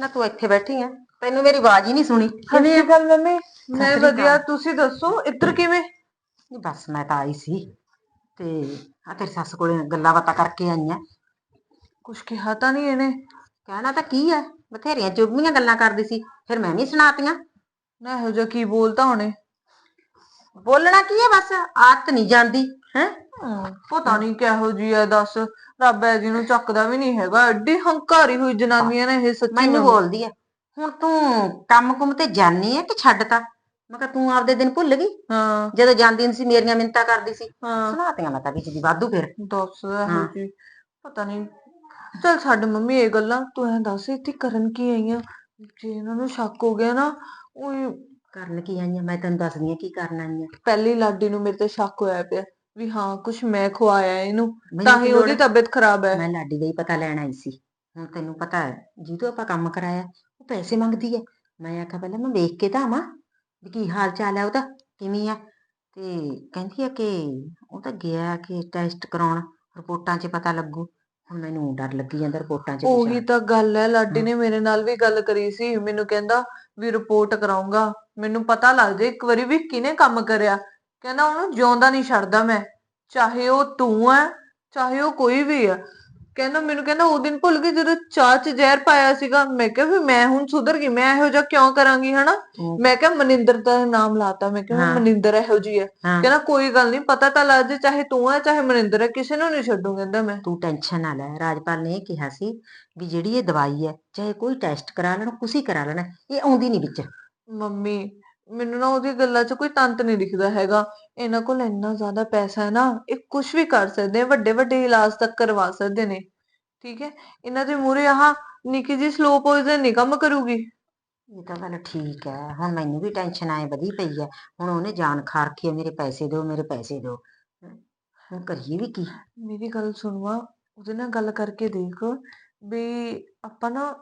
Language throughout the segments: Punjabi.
ਨਾ ਤੂੰ ਇੱਥੇ ਬੈਠੀ ਆ। ਤੈਨੂੰ ਮੇਰੀ ਆਵਾਜ਼ ਹੀ ਨਹੀਂ ਸੁਣੀ। ਕਿਵੇਂ ਗੱਲ ਮੰਮੀ। ਮੈਂ ਸ੍ਰੀ ਵਧੀਆ। ਤੁਸੀਂ ਦੱਸੋ ਇੱਧਰ ਕਿਵੇਂ? ਨਹੀਂ ਬਸ ਮੈਂ ਤਾਂ ਆਈ ਸੀ। ਤੇ ਆ ਤੇਰੀ ਸੱਸ ਕੋਲੇ ਗੱਲਾਂ ਬਾਤਾਂ ਕਰਕੇ ਆਈ ਆ। ਕੁਛ ਕਿਹਾ ਤਾਂ ਨਹੀਂ ਇਹਨੇ। ਕਹਿਣਾ ਤਾਂ ਕੀ ਹੈ ਬਥੇਰੀਆਂ ਚੁੱਭੀਆਂ ਗੱਲਾਂ ਕਰਦੀ ਸੀ। ਫਿਰ ਮੈਂ ਵੀ ਸੁਣਾਤੀਆਂ। ਨਾ ਇਹੋ ਜਿਹਾ ਕੀ ਬੋਲਤਾ ਹੁਣੇ? ਬੋਲਣਾ ਕੀ ਹੈ ਬਸ? ਆਦਤ ਨਹੀਂ ਜਾਂਦੀ ਹੈ? ਪਤਾ ਨਹੀਂ ਕਿਹੋ ਜੀ ਆ ਦੱਸ। ਰੱਬ ਐ ਜੀ ਨੂੰ ਚੱਕਦਾ ਵੀ ਨਹੀਂ ਹੈਗਾ। ਐਡੀ ਹੰਕਾਰੀ ਹੋਈ ਜਨਾਨੀਆਂ ਨੇ ਇਹ ਸੱਚੀ ਮੈਨੂੰ ਬੋਲਦੀ ਹੁਣ ਤੂੰ ਕੰਮ ਕੁਮ ਤੇ ਜਾਣੀ ਹੈ ਕਿ ਛੱਡਤਾ ਮੈਂ ਕਿਹਾ ਤੂੰ ਆਪਦੇ ਦਿਨ ਭੁੱਲ ਗਈ? ਹਾਂ। ਜਦੋਂ ਜਾਂਦੀ ਸੀ ਮੇਰੀਆਂ ਮਿੰਤਾਂ ਕਰਦੀ ਸੀ। ਹਾਂ। ਸੁਣਾਤੀਆਂ ਮੈਂ ਤਾਂ ਵਿੱਚ ਦੀ ਵਾਧੂ ਫਿਰ। ਦੱਸ ਇਹੋ ਹਾਂ। ਜੀ ਪਤਾ ਨਹੀਂ। ਚਲ ਛੱਡ ਮੰਮੀ ਇਹ ਗੱਲਾਂ। ਤੂੰ ਐਂ ਦੱਸ ਇੱਥੇ ਕਰਨ ਕੀ ਆਈਆਂ ਜੇ ਇਹਨਾਂ ਨੂੰ ਸ਼ੱਕ ਹੋ ਗਿਆ ਨਾ ਉਹ ਕਰਨ ਕੀ ਆਈਆਂ ਮੈਂ ਤੈਨੂੰ ਦੱਸਦੀ ਆ ਕੀ ਕਰਨ ਆਈਆਂ ਪਹਿਲੀ ਲਾਡੀ ਨੂੰ ਮੇਰੇ ਤੇ ਸ਼ੱਕ ਹੋਇਆ ਪਿਆ। ਵੀ ਹਾਂ ਕੁਛ ਮੈਂ ਖਵਾਇਆ ਇਹਨੂੰ ਮੈਨੂੰ ਤਾਂ ਕੀ ਹੀ ਲੋੜ ਉਹਦੀ ਹੈ? ਤਬੀਅਤ ਖਰਾਬ ਹੈ। ਮੈਂ ਲਾਡੀ ਦਾ ਹੀ ਪਤਾ ਲੈਣ ਆਈ ਸੀ। ਹੁਣ ਤੈਨੂੰ ਪਤਾ ਹੈ ਜਿਹਦੋਂ ਆਪਾਂ ਕੰਮ ਕਰਾਇਆ ਉਹ ਪੈਸੇ ਮੰਗਦੀ ਹੈ। ਮੈਂ ਆਖਿਆ ਪਹਿਲਾਂ ਮੈਂ ਵੇਖ ਕੇ ਤਾਂ ਆਵਾਂ ਵੀ ਕੀ ਹਾਲ ਚਾਲ ਹੈ ਉਹਦਾ ਕਿਵੇਂ ਆ? ਤੇ ਕਹਿੰਦੀ ਆ ਕਿ ਉਹ ਤਾਂ ਗਿਆ ਕਿ ਟੈਸਟ ਕਰਾਉਣ ਰਿਪੋਰਟਾਂ 'ਚ ਪਤਾ ਲੱਗੂ। ਹੁਣ ਮੈਨੂੰ ਡਰ ਲੱਗੀ ਜਾਂਦਾ ਰਿਪੋਰਟਾਂ 'ਚ ਉਹੀ ਤਾਂ ਗੱਲ ਹੈ ਲਾਡੀ। ਨੇ ਮੇਰੇ ਨਾਲ ਵੀ ਗੱਲ ਕਰੀ ਸੀ। ਮੈਨੂੰ ਕਹਿੰਦਾ ਵੀ ਰਿਪੋਰਟ ਕਰਾਉਂਗਾ ਮੈਨੂੰ ਪਤਾ ਲੱਗ ਜੇ ਇੱਕ ਵਾਰੀ ਵੀ ਕਿਹਨੇ ਕੰਮ ਕਰਿਆ। ਕਹਿੰਦਾ ਉਹਨੂੰ ਜਿਉਂਦਾ ਨਹੀਂ ਛੱਡਦਾ ਮੈਂ ਚਾਹੇ ਉਹ ਤੂੰ ਹੈ ਚਾਹੇ ਉਹ ਕੋਈ ਵੀ ਆ। ਕਹਿੰਦਾ ਮੈਨੂੰ ਕਹਿੰਦਾ ਉਹ ਦਿਨ ਭੁੱਲ ਗਈ ਜਦੋਂ ਚਾਹ ਚ ਜ਼ਹਿਰ ਪਾਇਆ ਸੀਗਾ ਮੈਂ ਕਿਹਾ ਵੀ ਮੈਂ ਹੁਣ ਸੁਧਰ ਗਈ ਮੈਂ ਇਹੋ ਜਿਹਾ ਕਿਉਂ ਕਰਾਂਗੀ ਹਨਾ? ਮੈਂ ਕਿਹਾ ਮਨਿੰਦਰ ਦਾ ਨਾਮ ਲਾਤਾ ਮੈਂ ਕਿਹਾ ਹਾਂ। ਮਨਿੰਦਰ ਇਹੋ ਜੀ ਹੈ ਹਾਂ। ਕਹਿੰਦਾ ਕੋਈ ਗੱਲ ਨਹੀਂ ਪਤਾ ਤਾਂ ਲੱਗ ਜੇ ਚਾਹੇ ਤੂੰ ਹੈ ਚਾਹੇ ਮਨਿੰਦਰ ਹੈ ਕਿਸੇ ਨੂੰ ਨਹੀਂ ਛੱਡੂ ਕਹਿੰਦਾ ਮੈਂ। ਤੂੰ ਟੈਨਸ਼ਨ ਨਾ ਲੈ ਰਾਜਪਾਲ ਨੇ ਇਹ ਕਿਹਾ ਸੀ ਵੀ ਜਿਹੜੀ ਇਹ ਦਵਾਈ ਹੈ ਚਾਹੇ ਕੋਈ ਟੈਸਟ ਕਰਾ ਲੈਣ ਕੁਛ ਹੀ ਕਰਾ ਲੈਣਾ ਇਹ ਆਉਂਦੀ ਨਹੀਂ ਵਿੱਚ। ਮੰਮੀ ਮੈਨੂੰ ਨਾ ਉਹਦੀ ਗੱਲਾਂ 'ਚ ਕੋਈ ਤੰਤ ਨਹੀਂ ਦਿਖਦਾ ਹੈਗਾ। ਇਹਨਾਂ ਕੋਲ ਇੰਨਾ ਜ਼ਿਆਦਾ ਪੈਸਾ ਹੈ ਨਾ ਇਹ ਕੁਝ ਵੀ ਕਰ ਸਕਦੇ ਆ ਵੱਡੇ ਵੱਡੇ ਇਲਾਜ ਤੱਕ ਕਰਵਾ ਸਕਦੇ ਨੇ। ਠੀਕ ਹੈ? ਇਹਨਾਂ ਦੇ ਮੂਹਰੇ ਆਹ ਨਿੱਕੀ ਜੀ ਸਲੋ ਪੋਇਜ਼ਨ ਨਹੀਂ ਕੰਮ ਕਰੂਗੀ। ਇਹ ਤਾਂ ਗੱਲ ਠੀਕ ਹੈ ਹੁਣ ਮੈਨੂੰ ਵੀ ਟੈਨਸ਼ਨ ਆਏ ਵਧੀ ਪਈ ਹੈ। ਹੁਣ ਉਹਨੇ ਜਾਨ ਖਾ ਰੱਖੀ ਹੈ ਮੇਰੇ ਪੈਸੇ ਦਿਓ ਮੇਰੇ ਪੈਸੇ ਦਿਓ। ਹੈਂ, ਹੁਣ ਕਰੀਏ ਵੀ ਕੀ? ਮੇਰੀ ਗੱਲ ਸੁਣਵਾ ਉਹਦੇ ਨਾਲ ਗੱਲ ਕਰਕੇ ਦੇਖ ਵੀ ਆਪਾਂ ਨਾ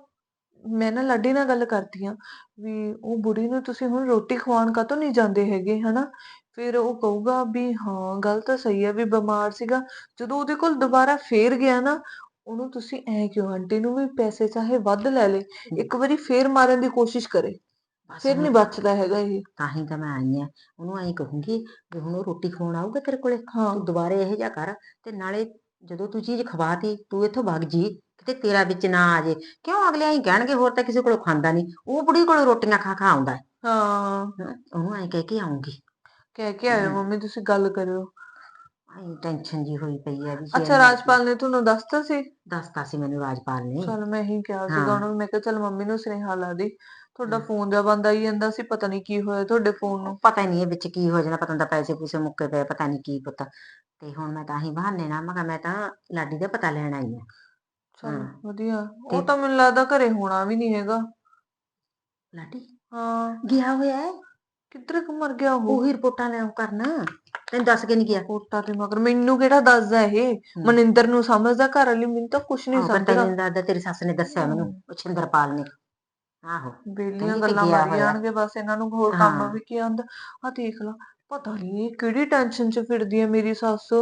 ਮੈਂ ਨਾ ਲਾਡੀ ਨਾਲ ਗੱਲ ਕਰਦੀ ਆ ਵੀ ਉਹ ਬੁੜੀ ਨੂੰ ਤੁਸੀਂ ਹੁਣ ਰੋਟੀ ਖਵਾਉਣ ਕਾਹਤੋਂ ਨਹੀਂ ਜਾਂਦੇ ਹੈਗੇ ਹਨਾ? ਫਿਰ ਉਹ ਕਹੂਗਾ ਵੀ ਹਾਂ ਗੱਲ ਤਾਂ ਸਹੀ ਹੈ ਵੀ ਬਿਮਾਰ ਸੀਗਾ। ਜਦੋਂ ਉਹਦੇ ਕੋਲ ਦੁਬਾਰਾ ਫੇਰ ਗਿਆ ਨਾ ਉਹਨੂੰ ਤੁਸੀਂ ਐ ਕਿਉਂ ਆਂਟੀ ਨੂੰ ਵੀ ਪੈਸੇ ਚਾਹੇ ਵੱਧ ਲੈ ਲੇ ਇੱਕ ਵਾਰੀ ਫੇਰ ਮਾਰਨ ਦੀ ਕੋਸ਼ਿਸ਼ ਕਰੇ। ਬਸ ਫਿਰ ਹੁਣ ਨਹੀਂ ਬਚਦਾ ਹੈਗਾ ਇਹ। ਤਾਂ ਹੀ ਤਾਂ ਮੈਂ ਆਈ ਆ ਉਹਨੂੰ ਐਂ ਕਹੂੰਗੀ ਵੀ ਹੁਣ ਉਹ ਰੋਟੀ ਖਵਾਉਣ ਆਊਗਾ ਤੇਰੇ ਕੋਲੇ ਹਾਂ। ਤੂੰ ਦੁਬਾਰੇ ਇਹੋ ਜਿਹਾ ਕਰ ਤੇ ਨਾਲੇ ਜਦੋਂ ਤੂੰ ਚੀਜ਼ ਖਵਾਤੀ ਤੂੰ ਇੱਥੋਂ ਵਗ ਜੀ। ਕਿਤੇ ਤੇਰਾ ਵਿੱਚ ਨਾ ਆ ਜੇ। ਕਿਉਂ ਅਗਲੇ ਐਂ ਕਹਿਣਗੇ ਹੋਰ ਤਾਂ ਕਿਸੇ ਕੋਲੋਂ ਖਾਂਦਾ ਨਹੀਂ ਉਹ ਬੁੜੀ ਕੋਲੋਂ ਰੋਟੀਆਂ ਖਾ ਖਾ ਆਉਂਦਾ। ਹੈ। ਹਾਂ ਹੈਂ, ਉਹਨੂੰ ਐਂ ਕਹਿ ਕੇ ਆਉਂਗੀ। ਕਹਿ ਕੇ ਆਇਓ। ਮੰਮੀ ਤੁਸੀਂ ਗੱਲ ਕਰਿਓ। ਐਂ ਟੈਨਸ਼ਨ ਜੀ ਹੋਈ ਪਈ ਹੈ ਵੀ ਜੇ ਅੱਛਾ ਰਾਜਪਾਲ ਨੇ ਤੁਹਾਨੂੰ ਦੱਸਤਾ ਸੀ? ਦੱਸਤਾ ਸੀ ਮੈਨੂੰ ਰਾਜਪਾਲ ਨੇ। ਚਲ ਮੈਂ ਹੀ ਕਿਹਾ ਸੀਗਾ ਹਾਂ। ਉਹਨੂੰ ਮੈਂ ਕਿਹਾ ਚਲ ਮੰਮੀ ਨੂੰ ਸੁਨੇਹਾ ਲਾ ਦੀ। ਤੁਹਾਡਾ ਹਾਂ। ਫੋਨ ਜਿਹਾ ਬੰਦ ਆਈ ਜਾਂਦਾ ਸੀ ਪਤਾ ਨਹੀਂ ਕੀ ਹੋਇਆ ਤੁਹਾਡੇ ਫੋਨ ਨੂੰ। ਪਤਾ ਨਹੀਂ ਇਹ ਵਿੱਚ ਕੀ ਹੋ ਜਾਣਾ ਪਤਾ ਨਹੀਂ ਪੈਸੇ ਪੂਸੇ ਮੁੱਕੇ ਪਏ ਪਤਾ ਨਹੀਂ ਕੀ ਪਤਾ। ਤੇ ਹੁਣ ਮੈਂ ਤਾਂ ਹੀ ਬਹਾਨੇ ਨਾਲ ਮੈਂ ਕਿਹਾ ਮੈਂ ਤਾਂ ਲਾਡੀ ਦਾ ਪਤਾ ਲੈਣ ਆਈ ਆ। ਚਲ ਹਾਂ। ਵਧੀਆ। ਉਹ ਤੇ- ਤਾਂ ਮੈਨੂੰ ਲੱਗਦਾ ਘਰੇ ਹੋਣਾ ਵੀ ਨਹੀਂ ਹੈਗਾ। ਲਾਡੀ ਹਾਂ। ਗਿਆ ਹੋਇਆ ਹੈ? ਕਿੱਧਰ ਕੁ ਮਰ ਗਿਆ ਉਹ? ਉਹੀ ਰਿਪੋਰਟਾਂ ਲੈ ਕਰਨਾ। ਤੈਨੂੰ ਦੱਸ ਕੇ ਨਹੀਂ ਗਿਆ? ਕੋਟਾ ਤੇ ਮਗਰ। ਮੈਨੂੰ ਕਿਹੜਾ ਦੱਸਦਾ ਇਹ। ਮਨਿੰਦਰ ਨੂੰ ਸਮਝਦਾ ਘਰ ਵਾਲੀ ਮੈਨੂੰ ਤਾਂ ਕੁਛ ਨਹੀਂ ਸਮਝਦਾ। ਤੈਨੂੰ ਦੱਸਦਾ ਤੇਰੀ ਸੱਸ ਨੇ ਦੱਸਿਆ ਮੈਨੂੰ ਉਹ ਛਿੰਦਰਪਾਲ ਨੇ। ਆਹੋ। ਬੇਲੀਆਂ ਕਹਿੰਦੀ ਕਿ ਗੱਲਾਂ ਗਿਆ ਮਾਰੀ ਹੋਇਆ। ਜਾਣਗੇ ਬਸ ਇਹਨਾਂ ਨੂੰ ਹੋਰ ਕੰਮ ਹਾਂ। ਵੀ ਕੀ ਆਉਂਦਾ। ਆ ਦੇਖ ਲਾ ਪਤਾ ਨਹੀਂ ਇਹ ਕਿਹੜੀ ਟੈਨਸ਼ਨ 'ਚ ਫਿਰਦੀ ਹੈ ਮੇਰੀ ਸੱਸ।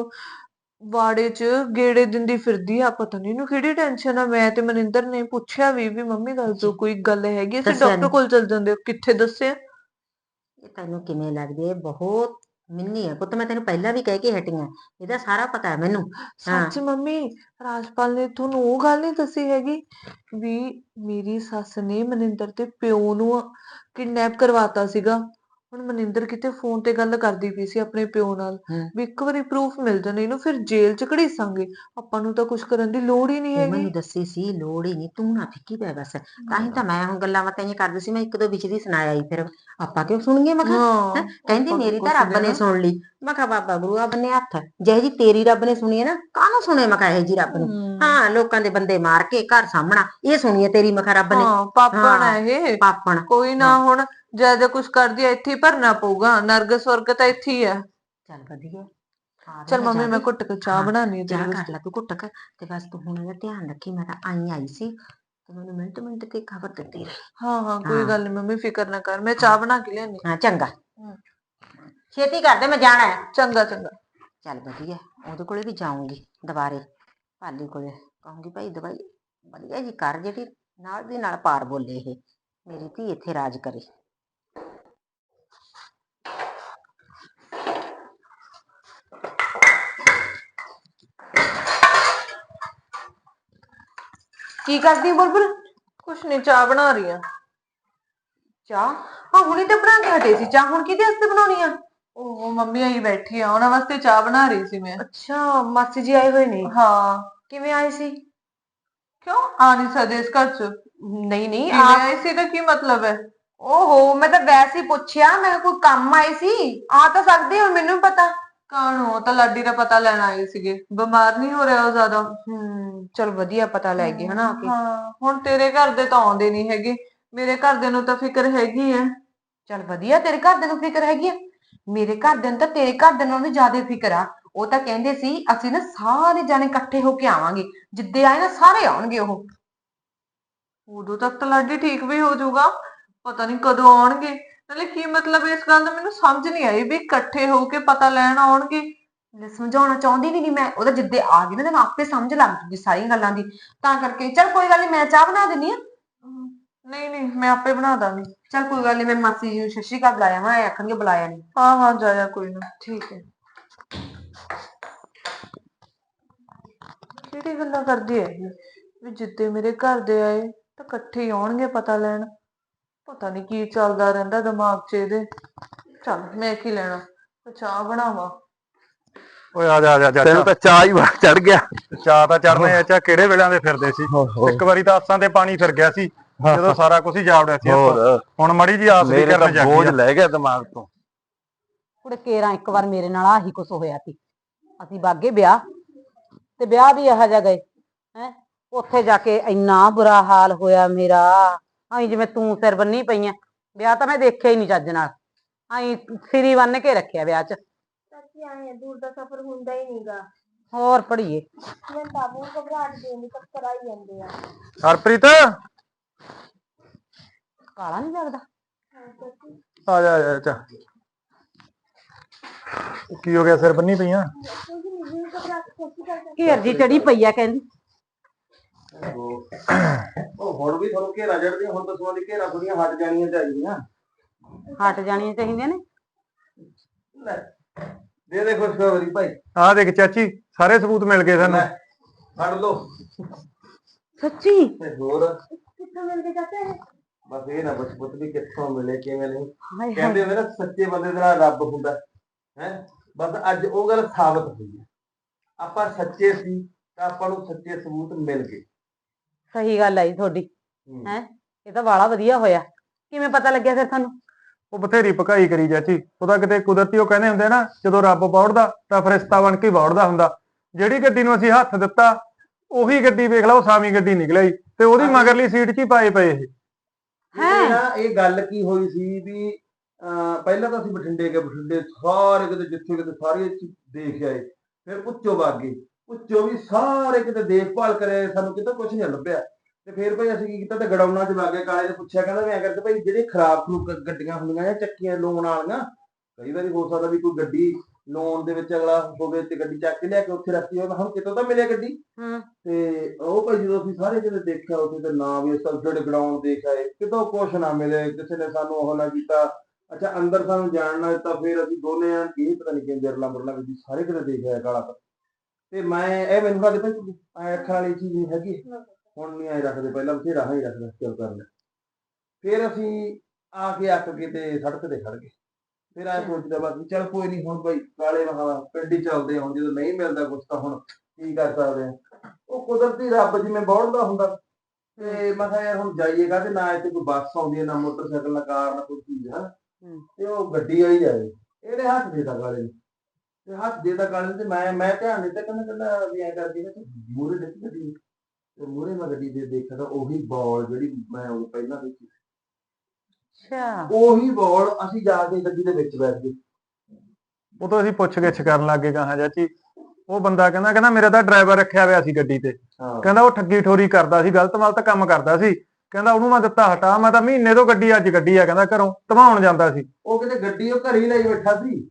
ਵਾੜੇ 'ਚ ਗੇੜੇ ਦਿੰਦੀ ਫਿਰਦੀ ਆ ਪਤਾ ਨਹੀਂ ਇਹਨੂੰ ਕਿਹੜੀ ਟੈਨਸ਼ਨ ਆ ਮੈਂ ਤੇ ਮਨਿੰਦਰ ਨੇ ਪੁੱਛਿਆ ਵੀ ਵੀ ਮੰਮੀ ਦੱਸ ਦਿਓ। ਕੋਈ ਗੱਲ ਹੈਗੀ ਅਸੀਂ ਦੱਸਿਆ ਡਾਕਟਰ ਨੀ। ਕੋਲ ਚਲ ਜਾਂਦੇ ਕਿੱਥੇ ਦੱਸਿਆ? ਇਹ ਤੈਨੂੰ ਕਿਵੇਂ ਲੱਗਦੀ ਹੈ ਬਹੁਤ ਮਿੰਨੀ ਹੈ ਪੁੱਤ ਮੈਂ ਤੈਨੂੰ ਪਹਿਲਾਂ ਵੀ ਕਹਿ ਕੇ ਹਟੀ ਆਂ। ਇਹਦਾ ਸਾਰਾ ਪਤਾ ਹੈ ਮੈਨੂੰ। ਹਾਂ। ਸੱਚ ਮੰਮੀ ਰਾਜਪਾਲ ਨੇ ਤੁਹਾਨੂੰ ਉਹ ਗੱਲ ਨਹੀਂ ਦੱਸੀ ਹੈਗੀ ਵੀ ਮੇਰੀ ਸੱਸ ਨੇ ਮਨਿੰਦਰ ਦੇ ਪਿਓ ਨੂੰ ਕਿਡਨੈਪ ਕਰਵਾਤਾ ਸੀਗਾ। ਹੁਣ ਮਨਿੰਦਰ ਕਿਤੇ ਫੋਨ ਤੇ ਗੱਲ ਕਰਦੀ ਪਈ ਸੀ ਆਪਣੇ ਪਿਓ ਨਾਲ ਹਮ। ਵੀ ਇੱਕ ਵਾਰੀ ਪ੍ਰੂਫ ਮਿਲ ਜਾਣੇ ਇਹਨੂੰ ਫਿਰ ਜੇਲ੍ਹ ਚ ਘੜੀਸਾਂਗੇ। ਆਪਾਂ ਨੂੰ ਤਾਂ ਕੁਝ ਕਰਨ ਦੀ ਲੋੜ ਹੀ ਨਹੀਂ ਉਹ ਹੈਗੀ। ਮੈਨੂੰ ਦੱਸੀ ਸੀ ਲੋੜ ਹੀ ਨਹੀਂ ਤੂੰ ਨਾ ਫਿੱਕੀ ਪੈ ਬਸ। ਤਾਂ ਹੀ ਤਾਂ ਮੈਂ ਹੁਣ ਗੱਲਾਂ ਬਾਤਾਂ ਜਿਹੀਆਂ ਕਰਦੀ ਸੀ ਮੈਂ ਇੱਕ ਦੋ ਵਿੱਚ ਦੀ ਸੁਣਾਇਆ ਹੀ ਫਿਰ। ਆਪਾਂ ਕਿਉਂ ਸੁਣੀਏ ਮੈਂ ਕਿਹਾ ਹਾਂ ਹੈਂ? ਕਹਿੰਦੀ ਆਪਾਂ ਮੇਰੀ ਕੁਛ ਤਾਂ ਰੱਬ ਨੀ। ਸੁਣ ਲਈ। ਮੈਂ ਕਿਹਾ ਬਾਬਾ ਗੁਰੂ ਰੱਬ ਨੇ ਹੱਥ ਜਿਹੇ ਜੀ ਤੇਰੀ ਰੱਬ ਨੇ ਸੁਣੀ ਹੈ ਨਾ ਕਾਹਨੂੰ ਸੁਣੇ ਮੈਂ ਕਿਹਾ ਇਹ ਜੀ ਰੱਬ ਨੇ? ਹਮ। ਹਾਂ ਲੋਕਾਂ ਦੇ ਬੰਦੇ ਮਾਰ ਕੇ ਘਰ ਸਾਹਮਣਾ ਇਹ ਸੁਣੀਏ ਤੇਰੀ ਮੈਂ ਕਿਹਾ ਰੱਬ ਨੇ। ਹਾਂ ਪਾਪਣ ਹਾਂ। ਹੈ ਇਹ। ਪਾਪਣ। ਕੋਈ ਨਾ ਹੁਣ ਜ਼ਿਆਦਾ ਕੁਝ ਕਰਦੀ ਐ ਇੱਥੇ ਹੀ ਭਰਨਾ ਪਊਗਾ ਨਰਕ ਸਵਰਗ ਤਾਂ ਇੱਥੇ ਹੀ ਹੈ ਚੱਲ ਵਧੀਆ ਆ ਚਲ ਰਿਹਾ ਮੰਮੀ ਮੈਂ ਜਾ ਘੁੱਟ ਕੇ ਚਾਹ ਹਾਂ, ਬਣਾਉਣੀ ਹੈ ਚਾਹ ਤੇਰੇ ਕਰ ਵਾਸਤੇ ਲੈ ਤੂੰ ਘੁੱਟ ਕੇ ਤੇ ਬਸ ਤੂੰ ਹੁਣ ਇਹਦਾ ਧਿਆਨ ਰੱਖੀ ਮੈਂ ਤਾਂ ਆਈ ਆਈ ਸੀ ਤੇ ਮੈਨੂੰ ਮਿੰਟ ਮਿੰਟ ਤੇ ਖਬਰ ਦਿੰਦੀ ਰਹੀ ਹਾਂ ਹਾਂ ਕੋਈ ਹਾਂ। ਗੱਲ ਨਹੀਂ ਮੰਮੀ ਫਿਕਰ ਨਾ ਕਰ ਮੈਂ ਚਾਹ ਬਣਾ ਕੇ ਲਿਆਨੀ ਹਾਂ ਚੰਗਾ ਹਮ। ਛੇਤੀ ਕਰ ਦੇ ਮੈਂ ਜਾਣਾ ਹੈ ਚੰਗਾ ਚੰਗਾ ਚੱਲ ਵਧੀਆ ਉਹਦੇ ਕੋਲੇ ਵੀ ਜਾਊਂਗੀ ਦੁਬਾਰੇ ਪਾਲੀ ਕੋਲੇ ਕਹੂੰਗੀ ਭਾਈ ਦਵਾਈ ਵਧੀਆ ਜੀ ਕਰ ਜਿਹੜੀ ਨਾਲ ਦੀ ਨਾਲ ਪਾਰ ਬੋਲੇ ਇਹ ਮੇਰੀ ਧੀ ਇੱਥੇ ਰਾਜ ਕਰੇ ਕੀ ਕਰਦੀ ਬੁਲਬੁਲ? ਕੁਛ ਨਹੀਂ ਚਾਹ ਬਣਾ ਰਹੀ ਆ। ਚਾਹ? ਹਾਂ ਹੁਣੇ ਤਾਂ ਬਣਾ ਕੇ ਹਟੇ ਸੀ। ਚਾਹ ਹੁਣ ਕਿਹਦੇ ਵਾਸਤੇ ਬਣਾਉਣੀ ਆ? ਉਹ ਮੰਮੀ ਆਈ ਬੈਠੀ ਆ ਉਹਨਾਂ ਵਾਸਤੇ ਚਾਹ ਬਣਾ ਰਹੀ ਸੀ ਮੈਂ। ਅੱਛਾ ਮਾਸੀ ਜੀ ਆਏ ਹੋਏ ਨੇ? ਹਾਂ। ਕਿਵੇਂ ਆਏ ਸੀ? ਕਿਉਂ? ਆ ਨਹੀਂ ਸਕਦੇ ਇਸ ਘਰ ਚ। ਨਹੀਂ ਨਹੀਂ ਕਿਵੇਂ ਆ ਆਏ ਸੀ ਤਾਂ ਕੀ ਮਤਲਬ ਹੈ? ਓਹੋ ਮੈਂ ਤਾਂ ਵੈਸੇ ਹੀ ਪੁੱਛਿਆ ਮੈਂ ਕਿਹਾ ਕੋਈ ਕੰਮ ਆਏ ਸੀ? ਆ ਤਾਂ ਸਕਦੇ ਹੋ ਮੈਨੂੰ ਵੀ ਪਤਾ। ਕਾਣ ਹੋ ਤਾਂ ਲਾਡੀ ਦਾ ਪਤਾ ਲੈਣ ਆਏ ਸੀਗੇ। ਬਿਮਾਰ ਨਹੀਂ ਹੋ ਰਿਹਾ ਉਹ ਜ਼ਿਆਦਾ। ਹੂੰ ਚਲ ਵਧੀਆ ਪਤਾ ਲੈ ਗਏ ਹਨਾ ਆ ਕੇ। ਹਾਂ। ਹੁਣ ਤੇਰੇ ਘਰ ਦੇ ਤਾਂ ਆਉਂਦੇ ਨਹੀਂ ਹੈਗੇ। ਮੇਰੇ ਘਰ ਦੇ ਨੂੰ ਤਾਂ ਫਿਕਰ ਹੈਗੀ ਹੈ ਚਲ ਵਧੀਆ ਤੇਰੇ ਘਰ ਦੇ ਨੂੰ ਫਿਕਰ ਹੈਗੀ ਆ? ਮੇਰੇ ਘਰ ਦੇ ਨੂੰ ਤਾਂ ਤੇਰੇ ਘਰ ਦੇ ਨਾਲੋਂ ਵੀ ਜ਼ਿਆਦਾ ਫਿਕਰ ਆ। ਉਹ ਤਾਂ ਕਹਿੰਦੇ ਸੀ ਅਸੀਂ ਨਾ ਸਾਰੇ ਜਾਣੇ ਇਕੱਠੇ ਹੋ ਕੇ ਆਵਾਂਗੇ। ਜਿੱਦੇ ਆਏ ਨਾ ਸਾਰੇ ਆਉਣਗੇ ਉਹ। ਉਦੋਂ ਤੱਕ ਤਾਂ ਲਾਡੀ ਠੀਕ ਵੀ ਹੋ ਜਾਊਗਾ। ਪਤਾ ਨਹੀਂ ਕਦੋਂ ਆਉਣਗੇ। ਨਾਲੇ ਕੀ ਮਤਲਬ ਇਸ ਗੱਲ ਦਾ ਮੈਨੂੰ ਸਮਝ ਨਹੀਂ ਆਈ ਵੀ ਇਕੱਠੇ ਹੋ ਕੇ ਪਤਾ ਲੈਣ ਆਉਣਗੇ। ਲੈ ਸਮਝਾਉਣਾ ਚਾਹੁੰਦੀ ਵੀ ਨਹੀਂ ਮੈਂ ਉਹਦਾ ਜਿੱਦੇ ਆ ਗਈ ਨਾ ਤੈਨੂੰ ਆਪੇ ਸਮਝ ਲੱਗ ਜੂਗੀ ਸਾਰੀਆਂ ਗੱਲਾਂ ਦੀ। ਤਾਂ ਕਰਕੇ ਚਲ ਕੋਈ ਗੱਲ ਨਹੀਂ ਮੈਂ ਚਾਹ ਬਣਾ ਦਿੰਨੀ ਆ ਨਹੀਂ ਨਹੀਂ ਮੈਂ ਆਪੇ ਬਣਾ ਦਾਂਗੀ। ਚਲ ਕੋਈ ਗੱਲ ਨਹੀਂ ਮੈਂ ਮਾਸੀ ਜੀ ਨੂੰ ਸ਼ਸ਼ੀ ਕਾ ਬੁਲਾਇਆ ਮੈਂ ਆਖਣਗੇ ਬੁਲਾਇਆ ਨਹੀਂ। ਹਾਂ ਹਾਂ ਜਾਇਆ ਕੋਈ ਨਾ। ਠੀਕ ਹੈ। ਕਿਹੜੀ ਗੱਲਾਂ ਕਰਦੀ ਹੈ ਇਹ ਵੀ ਜਿੱਦੇ ਮੇਰੇ ਘਰ ਦੇ ਆਏ ਤਾਂ ਇਕੱਠੇ ਹੀ ਆਉਣਗੇ ਪਤਾ ਲੈਣ। ਪਤਾ ਨਹੀਂ ਕੀ ਚੱਲਦਾ ਰਹਿੰਦਾ ਦਿਮਾਗ 'ਚ ਇਹਦੇ। ਚੱਲ ਮੈਂ ਕੀ ਲੈਣਾ? ਤੇ ਚਾਹ ਬਣਾਵਾਂ। ਓਏ ਆ ਜਾ ਆ ਜਾ ਤੈਨੂੰ ਤਾਂ ਚਾਹ ਹੀ ਚੜ ਗਿਆ। ਚਾਹ ਤਾਂ ਚੜਨੇ ਆ ਚਾ ਕਿਹੜੇ ਵੇਲਿਆਂ ਦੇ ਫਿਰਦੇ ਸੀ? ਇੱਕ ਵਾਰੀ ਤਾਂ ਆਸਾਂ ਤੇ ਪਾਣੀ ਫਿਰ ਗਿਆ ਸੀ ਜਦੋਂ ਸਾਰਾ ਕੁਝ ਹੀ ਜਾਵੜਿਆ ਸੀ ਆਪਾਂ। ਹੋਰ। ਹੁਣ ਮੜੀ ਜੀ ਆਸ ਵੀ ਮੇਰੇ ਤਾਂ ਕਰਨ ਜਾਗੀ ਬੋਝ। ਲੈ ਗਿਆ ਦਿਮਾਗ ਤੋਂ। ਕੁੜੇ ਕੇਰਾਂ ਇੱਕ ਵਾਰ ਮੇਰੇ ਨਾਲ ਆਹੀ ਕੁਛ ਹੋਇਆ ਸੀ। ਅਸੀਂ ਬਾਗੇ ਵਿਆਹ ਤੇ ਵਿਆਹ ਵੀ ਇਹੋ ਜਿਹਾ ਗਏ ਹੈ? ਉੱਥੇ ਜਾ ਕੇ ਇੰਨਾ ਬੁਰਾ ਹਾਲ ਹੋਇਆ ਮੇਰਾ। ਐਂ ਜਿਵੇਂ ਤੂੰ ਸਿਰ ਬੰਨੀ ਪਈਆਂ ਵਿਆਹ ਤਾਂ ਮੈਂ ਦੇਖਿਆ ਹੀ ਨਹੀਂ ਚੱਜ ਨਾਲ। ਐਂ ਸਿਰੀ ਬੰਨ ਕੇ ਰੱਖਿਆ ਵਿਆਹ 'ਚ। ਚਾਚੀ ਆਏ ਦੂਰ ਦਾ ਸਫ਼ਰ ਹੁੰਦਾ ਹੀ ਨਹੀਂਗਾ। ਹੋਰ ਪੜੀਏ ਮੈਂ ਤਾਂ ਬਹੁਤ ਘਬਰਾਹਟ ਦੇ ਚੱਕਰ ਆਈ ਜਾਂਦੇ ਆ। ਹਰਪ੍ਰੀਤ? ਕਾਲਾ ਨਹੀਂ ਲੱਗਦਾ? ਆ ਜਾ ਆ ਜਾ ਚਾ ਕੀ ਹੋ ਗਿਆ ਸਿਰ ਬੰਨੀ ਪਈਆਂ ਕਿਉਂਕਿ ਮੈਨੂੰ ਘਬਰਾਹਟ ਕੋਸ਼ਿਸ਼ ਕਰ ਘੇਰ ਜੀ ਚੜੀ ਪਈ ਆ ਕਹਿੰਦੀ? ਉਹ ਹੁਣ ਵੀ ਤੁਹਾਨੂੰ ਘੇਰਾ ਜੜਦੀ ਹੁਣ ਤਾਂ ਦੀ ਘੇਰਾ ਥੋੜੀਆਂ ਹਟ ਜਾਣੀਆਂ ਚਾਹੀਦੀਆਂ। ਹਟ ਜਾਣੀਆਂ ਚਾਹੀਦੀਆਂ ਨੇ। ਲੈ ਦੇ ਦੇ ਖੁਸ਼ਖਬਰੀ ਭਾਈ। ਆ ਦੇਖ ਚਾਚੀ ਸਾਰੇ ਸਬੂਤ ਮਿਲ ਗਏ ਸਾਨੂੰ। ਲੈ, ਫੜ ਲੋ ਸੱਚੀ? ਤੇ ਹੋਰ? ਕਿੱਥੋਂ ਮਿਲ ਕੇ ਚਾਚਾ ਇਹ? ਬਸ ਇਹ ਨਾ ਬਸ ਪੁੱਤ ਵੀ ਕਿੱਥੋਂ ਮਿਲੇ ਕਿਵੇਂ ਨਹੀਂ। ਹਾਏ ਹਾਏ। ਕਹਿੰਦੇ ਹੁੰਦੇ ਨਾ ਸੱਚੇ ਬੰਦੇ ਦੇ ਨਾਲ ਰੱਬ ਹੁੰਦਾ ਹੈ? ਬਸ ਅੱਜ ਉਹ ਗੱਲ ਸਾਬਤ ਹੋਈ ਹੈ। ਆਪਾਂ ਸੱਚੇ ਸੀ ਤਾਂ ਆਪਾਂ ਨੂੰ ਸੱਚੇ ਸਬੂਤ ਮਿਲ ਗਏ। ਸਹੀ ਗੱਲ ਆਈ ਤੁਹਾਡੀ ਹੂੰ। ਹੈ? ਇਹ ਤਾਂ ਵਾਲਾ ਵਧੀਆ ਹੋਇਆ। ਕਿਵੇਂ ਪਤਾ ਲੱਗਿਆ ਫਿਰ ਤੁਹਾਨੂੰ? ਉਹ ਬਥੇਰੀ ਭਕਾਈ ਕਰੀ ਚਾਚੀ ਉਹਦਾ ਕਿਤੇ ਕੁਦਰਤੀ ਉਹ ਕਹਿੰਦੇ ਹੁੰਦੇ ਨਾ ਜਦੋਂ ਰੱਬ ਬੌੜਦਾ ਤਾਂ ਫਰਿਸ਼ਤਾ ਬਣ ਕੇ ਹੀ ਬੌੜਦਾ ਹੁੰਦਾ। ਜਿਹੜੀ ਗੱਡੀ ਨੂੰ ਅਸੀਂ ਹੱਥ ਦਿੱਤਾ ਉਹੀ ਗੱਡੀ ਵੇਖ ਲਾ ਉਹ ਸਾਵੀਂ ਗੱਡੀ ਨਿਕਲਿਆਈ ਤੇ ਉਹਦੀ ਮਗਰਲੀ ਸੀਟ 'ਚ ਹੀ ਪਾਏ ਪਏ ਇਹ। ਇਹ ਨਾ ਇਹ ਗੱਲ ਕੀ ਹੋਈ ਸੀ ਵੀ ਅਹ ਪਹਿਲਾਂ ਤਾਂ ਅਸੀਂ ਬਠਿੰਡੇ ਗਏ ਬਠਿੰਡੇ ਸਾਰੇ ਕਿਤੇ ਜਿੱਥੇ ਕਿਤੇ ਸਾਰੇ ਚ ਦੇਖ ਆਏ। ਫਿਰ ਉੱਚੋ ਵਗ ਉੱਚੋ ਵੀ ਸਾਰੇ ਕਿਤੇ ਦੇਖਭਾਲ ਕਰੇ ਸਾਨੂੰ ਕਿਤੇ ਕੁਝ ਨਹੀਂ ਲੱਭਿਆ। ਤੇ ਫਿਰ ਭਾਈ ਅਸੀਂ ਕੀ ਕੀਤਾ ਤੇ ਗਡਾਉਣਾ ਚ ਵਗ ਗਏ ਕਾਲੇ ਨੇ ਪੁੱਛਿਆ ਕਹਿੰਦਾ ਮੈਂ ਕਰਕੇ ਭਾਈ ਜਿਹੜੇ ਖਰਾਬ ਖਰੂਬ ਗੱਡੀਆਂ ਹੁੰਦੀਆਂ ਜਾਂ ਚੱਕੀਆਂ ਲੋਨ ਵਾਲੀਆਂ ਕਈ ਵਾਰੀ ਹੋ ਸਕਦਾ ਵੀ ਕੋਈ ਗੱਡੀ ਲੋਨ ਦੇ ਵਿੱਚ ਅਗਲਾ ਹੋਵੇ ਤੇ ਗੱਡੀ ਚੱਕ ਕੇ ਲਿਆ ਕੇ ਉੱਥੇ ਰੱਖੀ ਹੋਵੇ ਹੁਣ ਕਿਤੋਂ ਤਾਂ ਮਿਲਿਆ ਗੱਡੀ। ਹੂੰ। ਤੇ ਉਹ ਭਾਈ ਜਦੋਂ ਅਸੀਂ ਸਾਰੇ ਕਿਤੇ ਦੇਖਿਆ ਉੱਥੇ ਤੇ ਨਾ ਵੀ ਸਬਜੈਕਟ ਗਰਾਊਂਡ ਦੇਖਿਆ ਕਿਤੋਂ ਕੁਛ ਨਾ ਮਿਲੇ ਕਿਸੇ ਨੇ ਸਾਨੂੰ ਉਹ ਨਾ ਕੀਤਾ। ਅੱਛਾ ਅੰਦਰ ਸਾਨੂੰ ਜਾਣ ਨਾ ਦਿੱਤਾ ਫਿਰ ਅਸੀਂ ਦੋਨੇ ਆਂ ਕੀ ਪਤਾ ਨਹੀਂ ਕਿੰਨੇ ਜਰਲਾ ਬਰਲਾ ਵੀ ਸਾਰੇ ਕਿਤੇ ਦੇਖਿਆ ਕਾਲਾ ਤਾਂ ਮੈਂ ਇਹ ਮੈਨੂੰ ਕਹਿੰਦੇ ਭਾਈ ਤੂੰ ਐ ਅੱਖਾਂ ਵਾਲੀ ਚੀਜ਼ ਨਹੀਂ ਹੈਗੀ। ਹੁਣ ਨਹੀਂ ਆਏ ਰੱਖਦੇ ਪਹਿਲਾਂ ਬਥੇਰਾ ਹੀ ਰੱਖਦੇ ਚੱਲ ਕਰ ਲੈ ਫਿਰ ਅਸੀਂ ਆ ਕੇ ਅੱਕ ਕੇ ਤੇ ਸੜਕ ਤੇ ਖੜ ਗਏ। ਫਿਰ ਐ ਸੋਚਦਾ ਬਸ ਚੱਲ ਕੋਈ ਨਹੀਂ ਹੁਣ ਭਾਈ ਕਾਲੇ ਮਹਾ ਪਿੰਡ ਹੀ ਚੱਲਦੇ ਹੁਣ ਜਦੋਂ ਨਹੀਂ ਮਿਲਦਾ ਕੁਛ ਤਾਂ ਹੁਣ ਕੀ ਕਰ ਸਕਦੇ ਆ ਉਹ ਕੁਦਰਤੀ ਰੱਬ ਜਿਵੇਂ ਬੌੜਦਾ ਹੁੰਦਾ। ਤੇ ਮੈਂ ਕਿਹਾ ਯਾਰ ਹੁਣ ਜਾਈਏ ਕਾਹਦੇ ਨਾ ਇੱਥੇ ਕੋਈ ਬੱਸ ਆਉਂਦੀ ਹੈ ਨਾ ਮੋਟਰਸਾਈਕਲ ਨਾ ਕਾਰ ਨਾ ਕੋਈ ਚੀਜ਼ ਹੈ। ਹੂੰ। ਤੇ ਉਹ ਗੱਡੀ ਆਈ ਜਾਏ ਇਹਨੇ ਹੱਥ ਦੇਤਾ ਕਾਲੇ ਨੂੰ। ਤੇ ਹੱਥ ਦੇਤਾ ਕਾਲੇ ਨੂੰ ਤੇ ਮੈਂ ਮੈਂ ਧਿਆਨ ਦਿੱਤਾ ਕਹਿੰਦਾ ਕਹਿੰਦਾ ਵੀ ਐ ਕਰਦੀ ਨਾ ਮੂਰੇ ਦੇਖੀ ਗੱਡੀ ਤੇ ਮੂਰੇ ਮੈਂ ਗੱਡੀ ਦੇ ਦੇਖਿਆ ਤਾਂ ਉਹੀ ਬਾਲ ਜਿਹੜੀ ਮੈਂ ਉਹ ਪਹਿਲਾਂ ਦੇਖੀ ਅੱਛਾ। ਉਹੀ ਬਾਲ ਅਸੀਂ ਜਾ ਕੇ ਗੱਡੀ ਦੇ ਵਿੱਚ ਬੈਠ ਗਏ। ਉਹ ਤੋਂ ਅਸੀਂ ਪੁੱਛ ਗਿੱਛ ਕਰਨ ਲੱਗੇ ਕਹਾਂ ਚਾਚੀ। ਉਹ ਬੰਦਾ ਕਹਿੰਦਾ ਕਹਿੰਦਾ ਮੇਰਾ ਤਾਂ ਡਰਾਈਵਰ ਰੱਖਿਆ ਹੋਇਆ ਸੀ ਗੱਡੀ ਤੇ। ਕਹਿੰਦਾ ਉਹ ਠੱਗੀ ਠੋਰੀ ਕਰਦਾ ਸੀ ਗਲਤ ਮਲਤ ਕੰਮ ਕਰਦਾ ਸੀ। ਕਹਿੰਦਾ ਉਹਨੂੰ ਮੈਂ ਦਿੱਤਾ ਹਟਾ ਮੈਂ ਤਾਂ ਮਹੀਨੇ ਤੋਂ ਗੱਡੀ ਅੱਜ ਗੱਡੀ ਆ ਕਹਿੰਦਾ ਘਰੋਂ ਧਵਾਉਣ ਜਾਂਦਾ ਸੀ। ਉਹ ਕਿਤੇ ਗੱਡੀ ਉਹ ਘਰੇ ਹੀ ਲਈ ਬੈਠਾ ਸੀ।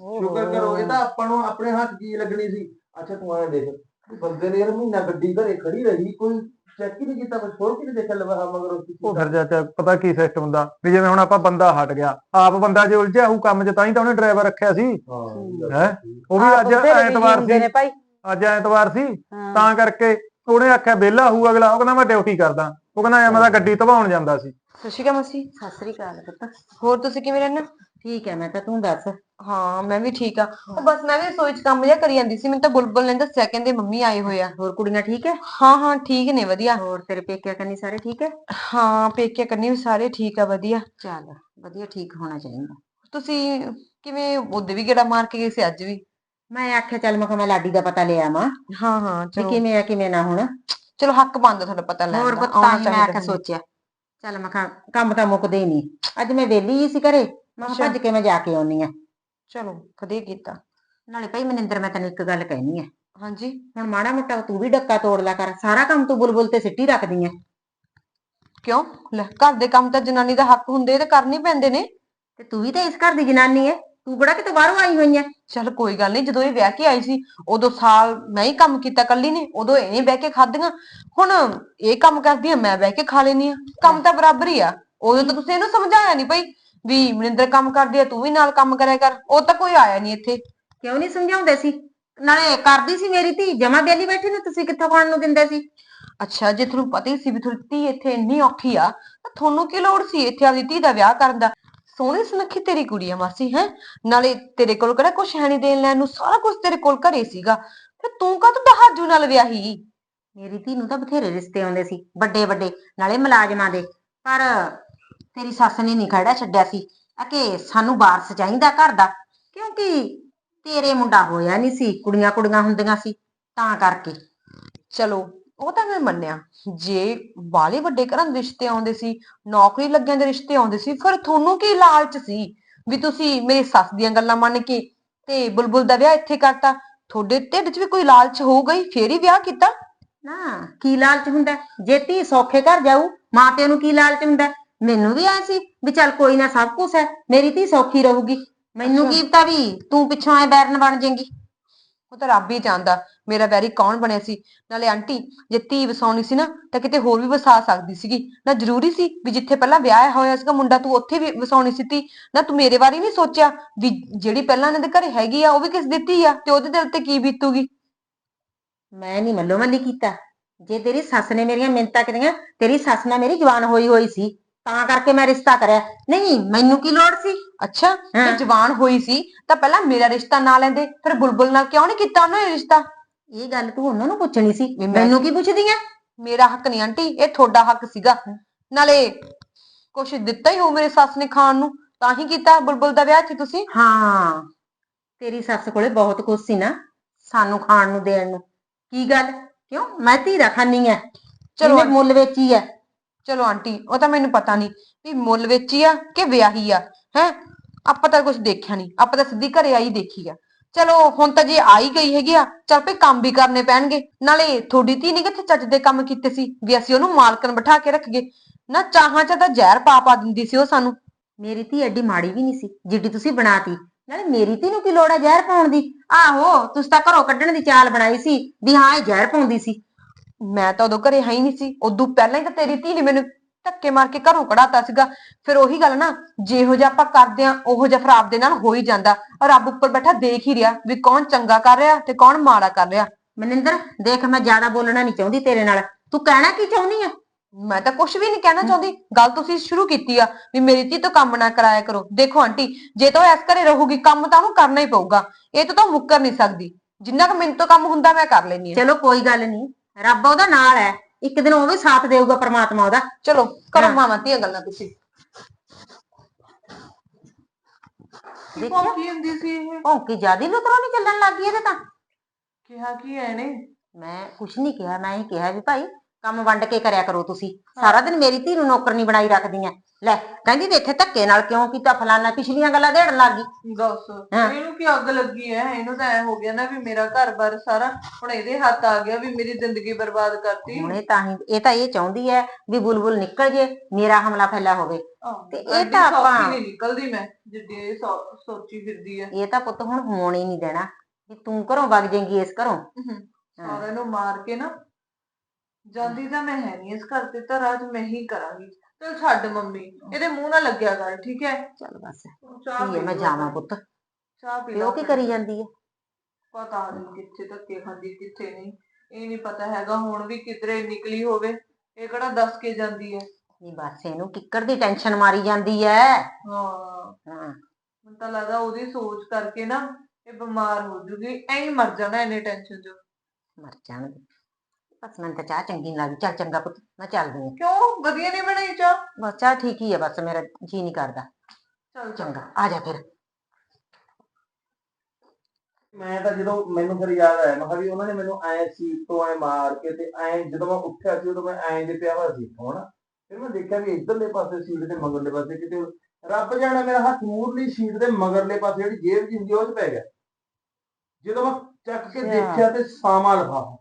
ਸ਼ੁਕਰ। ਕਰੋ ਇਹ ਤਾਂ ਆਪਾਂ ਨੂੰ ਆਪਣੇ ਹੱਥ ਕੀ ਲੱਗਣੀ ਸੀ? ਅੱਛਾ ਤੂੰ ਐਂ ਦੇਖ ਵੀ ਬੰਦੇ ਨੇ ਯਾਰ ਮਹੀਨਾ ਗੱਡੀ ਘਰੇ ਖੜੀ ਰਹੀ ਕੋਈ ਚੈੱਕ ਹੀ ਨਹੀਂ ਕੀਤਾ ਬਸ ਹੋਰ ਕਿਤੇ ਦੇਖਿਆ ਲਵਾ ਮਗਰ ਉਸ ਉਹ ਫਿਰ ਚਾਚਾ ਪਤਾ ਕੀ ਸਿਸਟਮ ਹੁੰਦਾ ਵੀ ਜਿਵੇਂ ਹੁਣ ਆਪਾਂ ਬੰਦਾ ਹਟ ਗਿਆ ਆਪ ਬੰਦਾ ਜੇ ਉਲਝਿਆ ਹੋਊ ਕੰਮ 'ਚ ਤਾਂ ਹੀ ਤਾਂ ਉਹਨੇ ਡਰਾਈਵਰ ਰੱਖਿਆ ਸੀ। ਹਾਂ ਉਹ ਵੀ ਅੱਜ ਐਤਵਾਰ ਸੀ। ਅੱਜ ਐਤਵਾਰ ਸੀ। ਤਾਂ ਕਰਕੇ ਉਹਨੇ ਆਖਿਆ ਵਿਹਲਾ ਹੋਊ ਅਗਲਾ ਉਹ ਕਹਿੰਦਾ ਮੈਂ ਡਿਊਟੀ ਕਰਦਾ। ਉਹ ਕਹਿੰਦਾ ਐ ਮੈਂ ਤਾਂ ਗੱਡੀ ਧਵਾਉਣ ਜਾਂਦਾ ਸੀ। ਸਤਿ ਸ਼੍ਰੀ ਅਕਾਲ ਮਾਸੀ। ਸਤਿ ਸ੍ਰੀ ਅਕਾਲ ਪੁੱਤ। ਹੋਰ ਤੁਸੀਂ ਕਿਵੇਂ ਰਹਿੰਦੇ? ਠੀਕ ਹੈ ਮੈਂ ਤਾਂ ਤੂੰ ਦੱਸ। ਹਾਂ ਮੈਂ ਵੀ ਠੀਕ ਆ ਉਹ ਬਸ ਮੈਂ ਵੀ ਰਸੋਈ 'ਚ ਕੰਮ ਜਿਹਾ ਕਰੀ ਜਾਂਦੀ ਸੀ ਮੈਨੂੰ ਤਾਂ ਬੁਲਬੁਲ ਨੇ ਦੱਸਿਆ ਕਹਿੰਦੇ ਮੰਮੀ ਆਏ ਹੋਏ ਆ। ਹੋਰ ਕੁੜੀਆਂ ਠੀਕ ਹੈ? ਹਾਂ ਹਾਂ ਠੀਕ ਨੇ ਵਧੀਆ। ਹੋਰ ਤੇਰੇ ਪੇਕਿਆਂ ਕੰਨੀ ਸਾਰੇ ਠੀਕ ਹੈ? ਹਾਂ ਪੇਕੇ ਕੰਨੀ ਵੀ ਸਾਰੇ ਠੀਕ ਆ ਵਧੀਆ। ਚੱਲ ਵਧੀਆ ਠੀਕ ਹੋਣਾ ਚਾਹੀਦਾ। ਤੁਸੀਂ ਕਿਵੇਂ ਉਹਦੇ ਵੀ ਗੇੜਾ ਮਾਰ ਕੇ ਗਏ ਸੀ ਅੱਜ ਵੀ? ਮੈਂ ਆਖਿਆ ਚੱਲ ਮੈਂ ਕਿਹਾ ਮੈਂ ਲਾਡੀ ਦਾ ਪਤਾ ਲਿਆ ਮਾਂ ਹਾਂ ਹਾਂ ਵੀ ਚਲੋ। ਕਿਵੇਂ ਆ ਕਿਵੇਂ ਨਾ ਹੁਣ। ਚਲੋ ਹੱਕ ਬਣਦਾ ਤੁਹਾਡਾ ਪਤਾ ਲੈਣ ਹੋਰ ਦਾ ਆਉਣਾ ਮੈਂ ਆਖਿਆ। ਸੋਚਿਆ। ਚੱਲ ਮੈਂ ਕਿਹਾ ਕੰਮ ਤਾਂ ਮੁੱਕਦੇ ਹੀ ਨਹੀਂ। ਅੱਜ ਮੈਂ ਵਿਹਲੀ ਹੀ ਸੀ ਘਰੇ। ਮੈਂ ਕਿਹਾ। ਭੱਜ ਕੇ ਮੈਂ ਜਾ ਕੇ ਆਉਣੀ ਆ। ਚਲੋ ਵਧੀਆ ਕੀਤਾ। ਨਾਲੇ ਭਾਈ ਮਨਿੰਦਰ ਮੈਂ ਤੈਨੂੰ ਇੱਕ ਗੱਲ ਕਹਿਣੀ ਆ। ਹਾਂਜੀ। ਹੁਣ ਮਾੜਾ ਮੋਟਾ ਤੂੰ ਵੀ ਡੱਕਾ ਤੋੜ ਲਿਆ ਕਰ। ਸਾਰਾ ਕੰਮ ਤੂੰ ਬੁਲਬੁਲ ਤੇ ਸਿੱਟੀ ਰੱਖਦੀ ਆ। ਕਿਉਂ? ਲੈ ਘਰ ਦੇ ਕੰਮ ਤਾਂ ਜਨਾਨੀ ਦਾ ਹੱਕ ਹੁੰਦੇ ਤੇ ਕਰਨੇ ਪੈਂਦੇ ਨੇ। ਤੇ ਤੂੰ ਵੀ ਤਾਂ ਇਸ ਘਰ ਦੀ ਜਨਾਨੀ ਐ ਤੂੰ ਕਿਹੜਾ ਕਿਤੇ ਬਾਹਰੋਂ ਆਈ ਹੋਈ ਐ ਚਲ ਕੋਈ ਗੱਲ ਨਹੀਂ ਜਦੋਂ ਇਹ ਵਿਆਹ ਕੇ ਆਈ ਸੀ ਉਦੋਂ ਸਾਲ ਮੈਂ ਹੀ ਕੰਮ ਕੀਤਾ ਕੱਲੀ ਨੇ ਉਦੋਂ ਇਹਨੇ ਬਹਿ ਕੇ ਖਾਧੀਆਂ। ਹੁਣ ਇਹ ਕੰਮ ਕਰਦੀ ਆ ਮੈਂ ਬਹਿ ਕੇ ਖਾ ਲੈਨੀ ਆ। ਕੰਮ ਤਾਂ ਬਰਾਬਰ ਹੀ ਆ। ਉਦੋਂ ਤਾਂ ਤੁਸੀਂ ਇਹਨੂੰ ਸਮਝਾਇਆ ਨਹੀਂ ਭਈ। ਵੀ ਮਨਿੰਦਰ ਕੰਮ ਕਰਦੀ ਆ ਤੂੰ ਵੀ ਨਾਲ ਕੰਮ ਕਰਿਆ ਕਰ। ਉਹ ਤਾਂ ਕੋਈ ਆਇਆ ਨਹੀਂ ਇੱਥੇ। ਕਿਉਂ ਨਹੀਂ ਸਮਝਾਉਂਦੇ ਸੀ? ਨਾਲੇ ਕਰਦੀ ਸੀ ਮੇਰੀ ਧੀ ਜਮਾ ਬੇਲੀ ਬੈਠੀ ਨੇ ਤੁਸੀਂ ਕਿੱਥੋਂ ਖਾਣ ਨੂੰ ਦਿੰਦੇ ਸੀ? ਅੱਛਾ ਜੇ ਤੁਹਾਨੂੰ ਪਤਾ ਹੀ ਸੀ ਵੀ ਤੁਹਾਡੀ ਧੀ ਇੱਥੇ ਇੰਨੀ ਔਖੀ ਆ ਤਾਂ ਤੁਹਾਨੂੰ ਕੀ ਲੋੜ ਸੀ ਇੱਥੇ ਆਪਦੀ ਧੀ ਦਾ ਵਿਆਹ ਕਰਨ ਦਾ? ਸੋਹਣੀ ਸੁਨੱਖੀ ਤੇਰੀ ਕੁੜੀ ਆ ਮਾਸੀ ਹੈ? ਨਾਲੇ ਤੇਰੇ ਕੋਲ ਕਿਹੜਾ ਕੁਛ ਹੈ ਨਹੀਂ ਦੇਣ ਲੈਣ ਨੂੰ? ਸਾਰਾ ਕੁਝ ਤੇਰੇ ਕੋਲ ਘਰੇ ਸੀਗਾ। ਫਿਰ ਤੂੰ ਕਾਹਤੋਂ ਦਹਾਜੂ ਨਾਲ ਵਿਆਹੀ? ਮੇਰੀ ਧੀ ਨੂੰ ਤਾਂ ਬਥੇਰੇ ਰਿਸ਼ਤੇ ਆਉਂਦੇ ਸੀ ਵੱਡੇ ਵੱਡੇ ਨਾਲੇ ਮੁਲਾਜ਼ਮਾਂ ਦੇ। ਪਰ ਤੇਰੀ ਸੱਸ ਨੇ ਨਹੀਂ ਖੜਾ ਛੱਡਿਆ ਸੀ। ਕਿ ਸਾਨੂੰ ਵਾਰਸ ਚਾਹੀਦਾ ਘਰ ਦਾ, ਕਿਉਂਕਿ ਤੇਰੇ ਮੁੰਡਾ ਹੋਇਆ ਨਹੀਂ ਸੀ, ਕੁੜੀਆਂ ਕੁੜੀਆਂ ਹੁੰਦੀਆਂ ਸੀ, ਤਾਂ ਕਰਕੇ। ਚਲੋ, ਉਹ ਤਾਂ ਮੈਂ ਮੰਨਿਆ। ਜੇ ਬਾਲੇ ਵੱਡੇ ਘਰਾਂ ਦੇ ਰਿਸ਼ਤੇ ਆਉਂਦੇ ਸੀ, ਨੌਕਰੀ ਲੱਗਿਆਂ ਦੇ ਰਿਸ਼ਤੇ ਆਉਂਦੇ ਸੀ, ਫਿਰ ਤੁਹਾਨੂੰ ਕੀ ਲਾਲਚ ਸੀ ਵੀ ਤੁਸੀਂ ਮੇਰੀ ਸੱਸ ਦੀਆਂ ਗੱਲਾਂ ਮੰਨ ਕੇ ਤੇ ਬੁਲਬੁਲ ਦਾ ਵਿਆਹ ਇੱਥੇ ਕਰਤਾ? ਤੁਹਾਡੇ ਢਿੱਡ 'ਚ ਵੀ ਕੋਈ ਲਾਲਚ ਹੋ ਗਈ ਫੇਰ ਹੀ ਵਿਆਹ ਕੀਤਾ। ਨਾ, ਕੀ ਲਾਲਚ ਹੁੰਦਾ? ਜੇ ਧੀ ਸੌਖੇ ਘਰ ਜਾਊ, ਮਾਂ ਪਿਓ ਨੂੰ ਕੀ ਲਾਲਚ ਹੁੰਦਾ? ਮੈਨੂੰ ਵੀ ਆਇਆ ਸੀ ਵੀ ਚੱਲ ਕੋਈ ਨਾ ਸਭ ਕੁਝ ਹੈ ਮੇਰੀ ਧੀ ਸੌਖੀ ਰਹੂਗੀ। ਮੈਨੂੰ। ਕੀ ਪਤਾ ਵੀ ਤੂੰ ਪਿੱਛੋਂ ਐ ਬੈਰਨ ਬਣ ਜਾਏਂਗੀ। ਉਹ ਤਾਂ ਰੱਬ ਹੀ ਜਾਣਦਾ ਮੇਰਾ ਵੈਰੀ ਕੌਣ ਬਣਿਆ ਸੀ। ਨਾਲੇ ਆਂਟੀ ਜੇ ਧੀ ਵਸਾਉਣੀ ਸੀ ਨਾ ਤਾਂ ਕਿਤੇ ਹੋਰ ਵੀ ਵਸਾ ਸਕਦੀ ਸੀਗੀ। ਨਾ ਜ਼ਰੂਰੀ ਸੀ ਵੀ ਜਿੱਥੇ ਪਹਿਲਾਂ ਵਿਆਹ ਹੋਇਆ ਸੀਗਾ ਮੁੰਡਾ ਤੂੰ ਉੱਥੇ ਵੀ ਵਸਾਉਣੀ ਸੀ ਧੀ। ਨਾ ਤੂੰ ਮੇਰੇ ਬਾਰੇ ਨਹੀਂ ਸੋਚਿਆ ਵੀ ਜਿਹੜੀ ਪਹਿਲਾਂ ਇਹਨਾਂ ਦੇ ਘਰੇ ਹੈਗੀ ਆ ਉਹ ਵੀ ਕਿਸ ਦਿੱਤੀ ਆ ਤੇ ਉਹਦੇ ਦਿਲ ਤੇ ਕੀ ਬੀਤੂਗੀ? ਮੈਂ ਨਹੀਂ ਮੱਲੋ ਮੱਲੀ ਕੀਤਾ। ਜੇ ਤੇਰੀ ਸੱਸ ਨੇ ਮੇਰੀਆਂ ਮਿੰਨਤਾਂ ਕਰੀਆਂ ਤੇਰੀ ਸੱਸ ਨਾਲ ਮੇਰੀ ਜਵਾਨ ਹੋਈ ਹੋਈ ਸੀ। ਤਾਂ ਕਰਕੇ ਮੈਂ ਰਿਸ਼ਤਾ ਕਰਿਆ। ਨਹੀਂ ਮੈਨੂੰ ਕੀ ਲੋੜ ਸੀ? ਅੱਛਾ ਹਾਂ। ਜੇ ਜਵਾਨ ਹੋਈ ਸੀ ਤਾਂ ਪਹਿਲਾਂ ਮੇਰਾ ਰਿਸ਼ਤਾ ਨਾ ਲੈਂਦੇ ਫਿਰ ਬੁਲਬੁਲ ਨਾਲ ਕਿਉਂ ਨਹੀਂ ਕੀਤਾ ਉਹਨਾਂ ਨੇ ਰਿਸ਼ਤਾ? ਇਹ ਗੱਲ ਤੂੰ ਉਹਨਾਂ ਨੂੰ ਪੁੱਛਣੀ ਸੀ ਵੀ ਮੈਨੂੰ ਕੀ ਪੁੱਛਦੀ ਐ ਮੇਰਾ ਹੱਕ ਨਹੀਂ ਆਂਟੀ ਇਹ ਤੁਹਾਡਾ ਹੱਕ ਸੀਗਾ। ਨਾਲੇ ਕੁਛ ਦਿੱਤਾ ਹੀ ਹੋ ਮੇਰੇ ਸੱਸ ਨੇ ਖਾਣ ਨੂੰ ਤਾਂ ਹੀ ਕੀਤਾ ਬੁਲਬੁਲ ਦਾ ਵਿਆਹ ਸੀ ਤੁਸੀਂ? ਹਾਂ ਤੇਰੀ ਸੱਸ ਕੋਲੇ ਬਹੁਤ ਕੁਝ ਸੀ ਨਾ ਸਾਨੂੰ ਖਾਣ ਨੂੰ ਦੇਣ ਨੂੰ। ਕੀ ਗੱਲ? ਕਿਉਂ? ਮੈਂ ਧੀ ਦਾ ਖਾਨੀ ਐ ਚਲੋ ਚਲੋ ਮੁੱਲ ਵੇਚੀ ਐ ਚਲੋ ਆਂਟੀ, ਉਹ ਤਾਂ ਮੈਨੂੰ ਪਤਾ ਨਹੀਂ ਵੀ ਮੁੱਲ ਵੇਚੀ ਆ ਕਿ ਵਿਆਹੀ ਆ, ਹੈ? ਆਪਾਂ ਤਾਂ ਕੁਝ ਦੇਖਿਆ ਨਹੀਂ ਆਪਾਂ ਤਾਂ ਸਿੱਧੀ ਘਰੇ ਆਈ ਦੇਖੀ ਆ। ਚਲੋ ਹੁਣ ਤਾਂ ਜੇ ਆਈ ਗਈ ਹੈਗੀ ਆ, ਚੱਲ ਪਈ ਕੰਮ ਵੀ ਕਰਨੇ ਪੈਣਗੇ। ਨਾਲੇ ਤੁਹਾਡੀ ਧੀ ਨੇ ਕਿੱਥੇ ਚੱਜ ਦੇ ਕੰਮ ਕੀਤੇ ਸੀ ਵੀ ਅਸੀਂ ਉਹਨੂੰ ਮਾਲਕਨ ਬਿਠਾ ਕੇ ਰੱਖ ਗਏ ਨਾ ਚਾਹਾਂ ਚ ਤਾਂ ਜ਼ਹਿਰ ਪਾ ਪਾ ਦਿੰਦੀ ਸੀ ਉਹ ਸਾਨੂੰ। ਮੇਰੀ ਧੀ ਐਡੀ ਮਾੜੀ ਵੀ ਨਹੀਂ ਸੀ, ਜਿੱਡੀ ਤੁਸੀਂ ਬਣਾਤੀ। ਨਾਲੇ ਮੇਰੀ ਧੀ ਨੂੰ ਕੀ ਲੋੜ ਹੈ ਜ਼ਹਿਰ ਪਾਉਣ ਦੀ? ਆਹੋ, ਤੁਸੀਂ ਤਾਂ ਘਰੋਂ ਕੱਢਣ ਦੀ ਚਾਲ ਬਣਾਈ ਸੀ ਵੀ ਹਾਂ ਇਹ ਜ਼ਹਿਰ ਪਾਉਂਦੀ ਸੀ। ਮੈਂ ਤਾਂ ਉਦੋਂ ਘਰੇ ਹੈ ਹੀ ਨਹੀਂ ਸੀ। ਉਦੋਂ ਪਹਿਲਾਂ ਹੀ ਤਾਂ ਤੇਰੀ ਧੀ ਨੇ ਮੈਨੂੰ ਧੱਕੇ ਮਾਰ ਕੇ ਘਰੋਂ ਕਢਾਤਾ ਸੀਗਾ। ਫਿਰ ਉਹੀ ਗੱਲ ਨਾ ਜਿਹੋ ਜਿਹਾ ਆਪਾਂ ਕਰਦੇ ਆ ਉਹੋ ਜਿਹਾ ਫਿਰ ਆਪਦੇ ਨਾਲ ਹੋ ਹੀ ਜਾਂਦਾ। ਔਰ ਰੱਬ ਉੱਪਰ ਬੈਠਾ ਦੇਖ ਹੀ ਰਿਹਾ ਵੀ ਕੌਣ ਚੰਗਾ ਕਰ ਰਿਹਾ ਤੇ ਕੌਣ ਮਾੜਾ ਕਰ ਰਿਹਾ। ਮਨਿੰਦਰ ਦੇਖ ਮੈਂ ਜ਼ਿਆਦਾ ਬੋਲਣਾ ਨਹੀਂ ਚਾਹੁੰਦੀ ਤੇਰੇ ਨਾਲ। ਤੂੰ ਕਹਿਣਾ ਕੀ ਚਾਹੁੰਦੀ ਆ? ਮੈਂ ਤਾਂ ਕੁਝ ਵੀ ਨਹੀਂ ਕਹਿਣਾ ਚਾਹੁੰਦੀ। ਗੱਲ ਤੁਸੀਂ ਸ਼ੁਰੂ ਕੀਤੀ ਆ ਵੀ ਮੇਰੀ ਧੀ ਤੋਂ ਕੰਮ ਨਾ ਕਰਾਇਆ ਕਰੋ। ਦੇਖੋ ਆਂਟੀ ਜੇ ਤਾਂ ਉਹ ਇਸ ਘਰੇ ਰਹੂਗੀ ਕੰਮ ਤਾਂ ਉਹਨੂੰ ਕਰਨਾ ਹੀ ਪਊਗਾ। ਇਹ ਤੋਂ ਤਾਂ ਮੁੱਕਰ ਨਹੀਂ ਸਕਦੀ। ਜਿੰਨਾ ਕੁ ਮੈਨੂੰ ਤੋਂ ਕੰਮ ਹੁੰਦਾ ਮੈਂ ਕਰ ਲੈਣੀ ਆ ਚਲੋ ਕੋਈ ਗੱਲ ਨਹੀਂ। ਰੱਬ ਉਹਦਾ ਨਾਲ ਹੈ। ਇੱਕ ਦਿਨ ਉਹ ਵੀ ਸਾਥ ਦੇਊਗਾ ਪ੍ਰਮਾਤਮਾ ਉਹਦਾ। ਚਲੋ ਕਰੋ। ਮਾਵਾਂ ਧੀਆਂ ਗੱਲਾਂ ਤੁਸੀਂ। ਦੇਖਿਆ ਕੀ ਹੁੰਦੀ ਸੀ ਇਹ? ਭੌਂਕੀ ਜਿਆਦੀ ਲੁਤਰੋ ਨਹੀਂ ਚੱਲਣ ਲੱਗ ਗਈ ਇਹਦੇ ਤਾਂ। ਕਿਹਾ ਕੀ ਐ ਨੇ ਮੈਂ ਕੁਛ ਨਹੀਂ ਕਿਹਾ ਮੈਂ ਇਹ ਕਿਹਾ ਵੀ ਭਾਈ ਕੰਮ ਵੰਡ ਕੇ ਕਰਿਆ ਕਰੋ ਤੁਸੀਂ। ਸਾਰਾ ਦਿਨ ਮੇਰੀ ਧੀ ਨੂੰ ਨੌਕਰਨੀ ਬਣਾਈ ਰੱਖਦੀਆਂ ਲੈ ਕਹਿੰਦੀ ਵੀ ਇੱਥੇ ਧੱਕੇ ਨਾਲ ਕਿਉਂ ਕੀਤਾ? ਫਲਾਨਾ ਪਿਛਲੀਆਂ ਗੱਲਾਂ ਦੇਣ ਲੱਗ ਗਈ। ਦੱਸ ਹਾਂ। ਇਹਨੂੰ ਕੀ ਅੱਗ ਲੱਗੀ ਐ? ਇਹਨੂੰ ਤਾਂ ਐ ਹੋ ਗਿਆ ਨਾ ਵੀ ਮੇਰਾ ਘਰ-ਬਾਰ ਸਾਰਾ ਹੁਣ ਇਹਦੇ ਹੱਥ ਆ ਗਿਆ ਵੀ ਮੇਰੀ ਜ਼ਿੰਦਗੀ ਬਰਬਾਦ ਕਰਤੀ। ਹੁਣ ਤਾਂ ਹੀ ਇਹ ਤਾਂ ਇਹ ਚਾਹੁੰਦੀ ਹੈ ਵੀ ਬੁਲਬੁਲ ਨਿਕਲ ਜੇ ਮੇਰਾ ਹਮਲਾ ਫੈਲਾ ਹੋਵੇ। ਤੇ ਇਹ ਤਾਂ ਆਪਾਂ- ਨਹੀਂ ਨਿਕਲਦੀ ਮੈਂ ਜਿੱਦੀ ਇਹ ਸੋ- ਸੋਚੀ ਫਿਰਦੀ ਐ। ਇਹ ਤਾਂ ਪੁੱਤ ਹੁਣ ਹੋਣ ਹੀ ਨਹੀਂ ਦੇਣਾ। ਵੀ ਤੂੰ ਘਰੋਂ ਵਗ ਜਾਏਂਗੀ ਇਸ ਘਰੋਂ। ਸਾਰਿਆਂ ਨੂੰ ਮਾਰ ਕੇ ਨਾ ਜਾਂਦੀ ਤਾਂ ਮੈਂ ਹੈ ਨਹੀਂ ਇਸ ਘਰ ਤੇ ਤਾਂ ਰਾਜ ਮੈਂ ਹੀ ਕਰਾਂਗੀ। ਚਲ ਛੱਡ ਮੰਮੀ ਇਹਦੇ ਮੂੰਹ ਨਾਲ ਲੱਗਿਆ ਕਰ ਠੀਕ ਹੈ? ਚੱਲ ਬਸ। ਚਾਹ ਧੀਏ ਪੀ ਮੈਂ ਲਓ ਜਾਵਾਂ ਆਪਣੀ। ਪੁੱਤ। ਚਾਹ ਪੀ ਤੇ ਲਓ ਉਹ ਕੀ। ਕਰੀ ਜਾਂਦੀ ਹੈ? ਪਤਾ ਨਹੀਂ ਕਿੱਥੇ ਧੱਕੇ ਖਾਂਦੀ ਕਿੱਥੇ ਨਹੀਂ। ਇਹ ਨਹੀਂ ਪਤਾ ਹੈਗਾ ਹੁਣ ਵੀ ਕਿਧਰੇ ਨਿਕਲੀ ਹੋਵੇ। ਇਹ ਕਿਹੜਾ ਦੱਸ ਕੇ ਜਾਂਦੀ ਹੈ? ਨਹੀਂ ਬਸ ਇਹਨੂੰ ਕਿੱਕਰ ਦੀ ਟੈਨਸ਼ਨ ਮਾਰੀ ਜਾਂਦੀ ਹੈ। ਹਾਂ। ਹਾਂ। ਮੈਨੂੰ ਤਾਂ ਲੱਗਦਾ ਉਹਦੀ ਸੋਚ ਕਰਕੇ ਨਾ ਇਹ ਬਿਮਾਰ ਹੋ ਜੂਗੀ। ਐਂ ਹੀ ਮਰ ਜਾਣਾ ਇਹਨੇ ਟੈਨਸ਼ਨ 'ਚ। ਮਰ ਜਾਣਗੇ। ਬਸ ਮੈਨੂੰ ਤਾਂ ਚਾਹ ਚੰਗੀ ਨੀ ਲੱਗਦੀ। ਚੱਲ ਚੰਗਾ ਪੁੱਤ ਮੈਂ ਚੱਲਦੀ ਹਾਂ। ਕਿਉਂ? ਵਧੀਆ ਨਹੀਂ ਬਣਾਈ ਚਾਹ? ਬਸ ਚਾਹ ਠੀਕ ਹੀ ਹੈ ਬਸ ਮੇਰਾ ਜੀ ਨਹੀਂ ਕਰਦਾ। ਚੱਲ ਚੰਗਾ ਆ ਜਾ ਫਿਰ। ਮੈਂ ਤਾਂ ਜਦੋਂ ਮੈਨੂੰ ਫਿਰ ਯਾਦ ਆਇਆ ਮੈਂ ਕਿਹਾ ਵੀ ਉਹਨਾਂ ਨੇ ਮੈਨੂੰ ਐ ਸੀਟ ਤੋਂ ਐ ਮਾਰ ਕੇ ਤੇ ਐ ਜਦੋਂ ਮੈਂ ਉੱਠਿਆ ਸੀ ਉਦੋਂ ਮੈਂ ਐ ਜੇ ਪਿਆ ਹੋਇਆ ਸੀ ਹੁਣ ਫਿਰ ਮੈਂ ਦੇਖਿਆ ਵੀ ਇਧਰਲੇ ਪਾਸੇ ਸੀਟ ਦੇ ਮਗਰਲੇ ਪਾਸੇ ਕਿਤੇ ਰੱਬ ਜਾਣੇ ਮੇਰਾ ਹੱਥ ਮੂਰਲੀ ਸੀਟ ਦੇ ਮਗਰਲੇ ਪਾਸੇ ਜਿਹੜੀ ਜੇਬ ਜੀ ਹੁੰਦੀ ਆ, ਉਹ 'ਚ ਪੈ ਗਿਆ। ਜਦੋਂ ਮੈਂ ਚੱਕ ਕੇ। ਦੇਖਿਆ ਤੇ ਸਾਮਾ ਲਫਾਫਾ।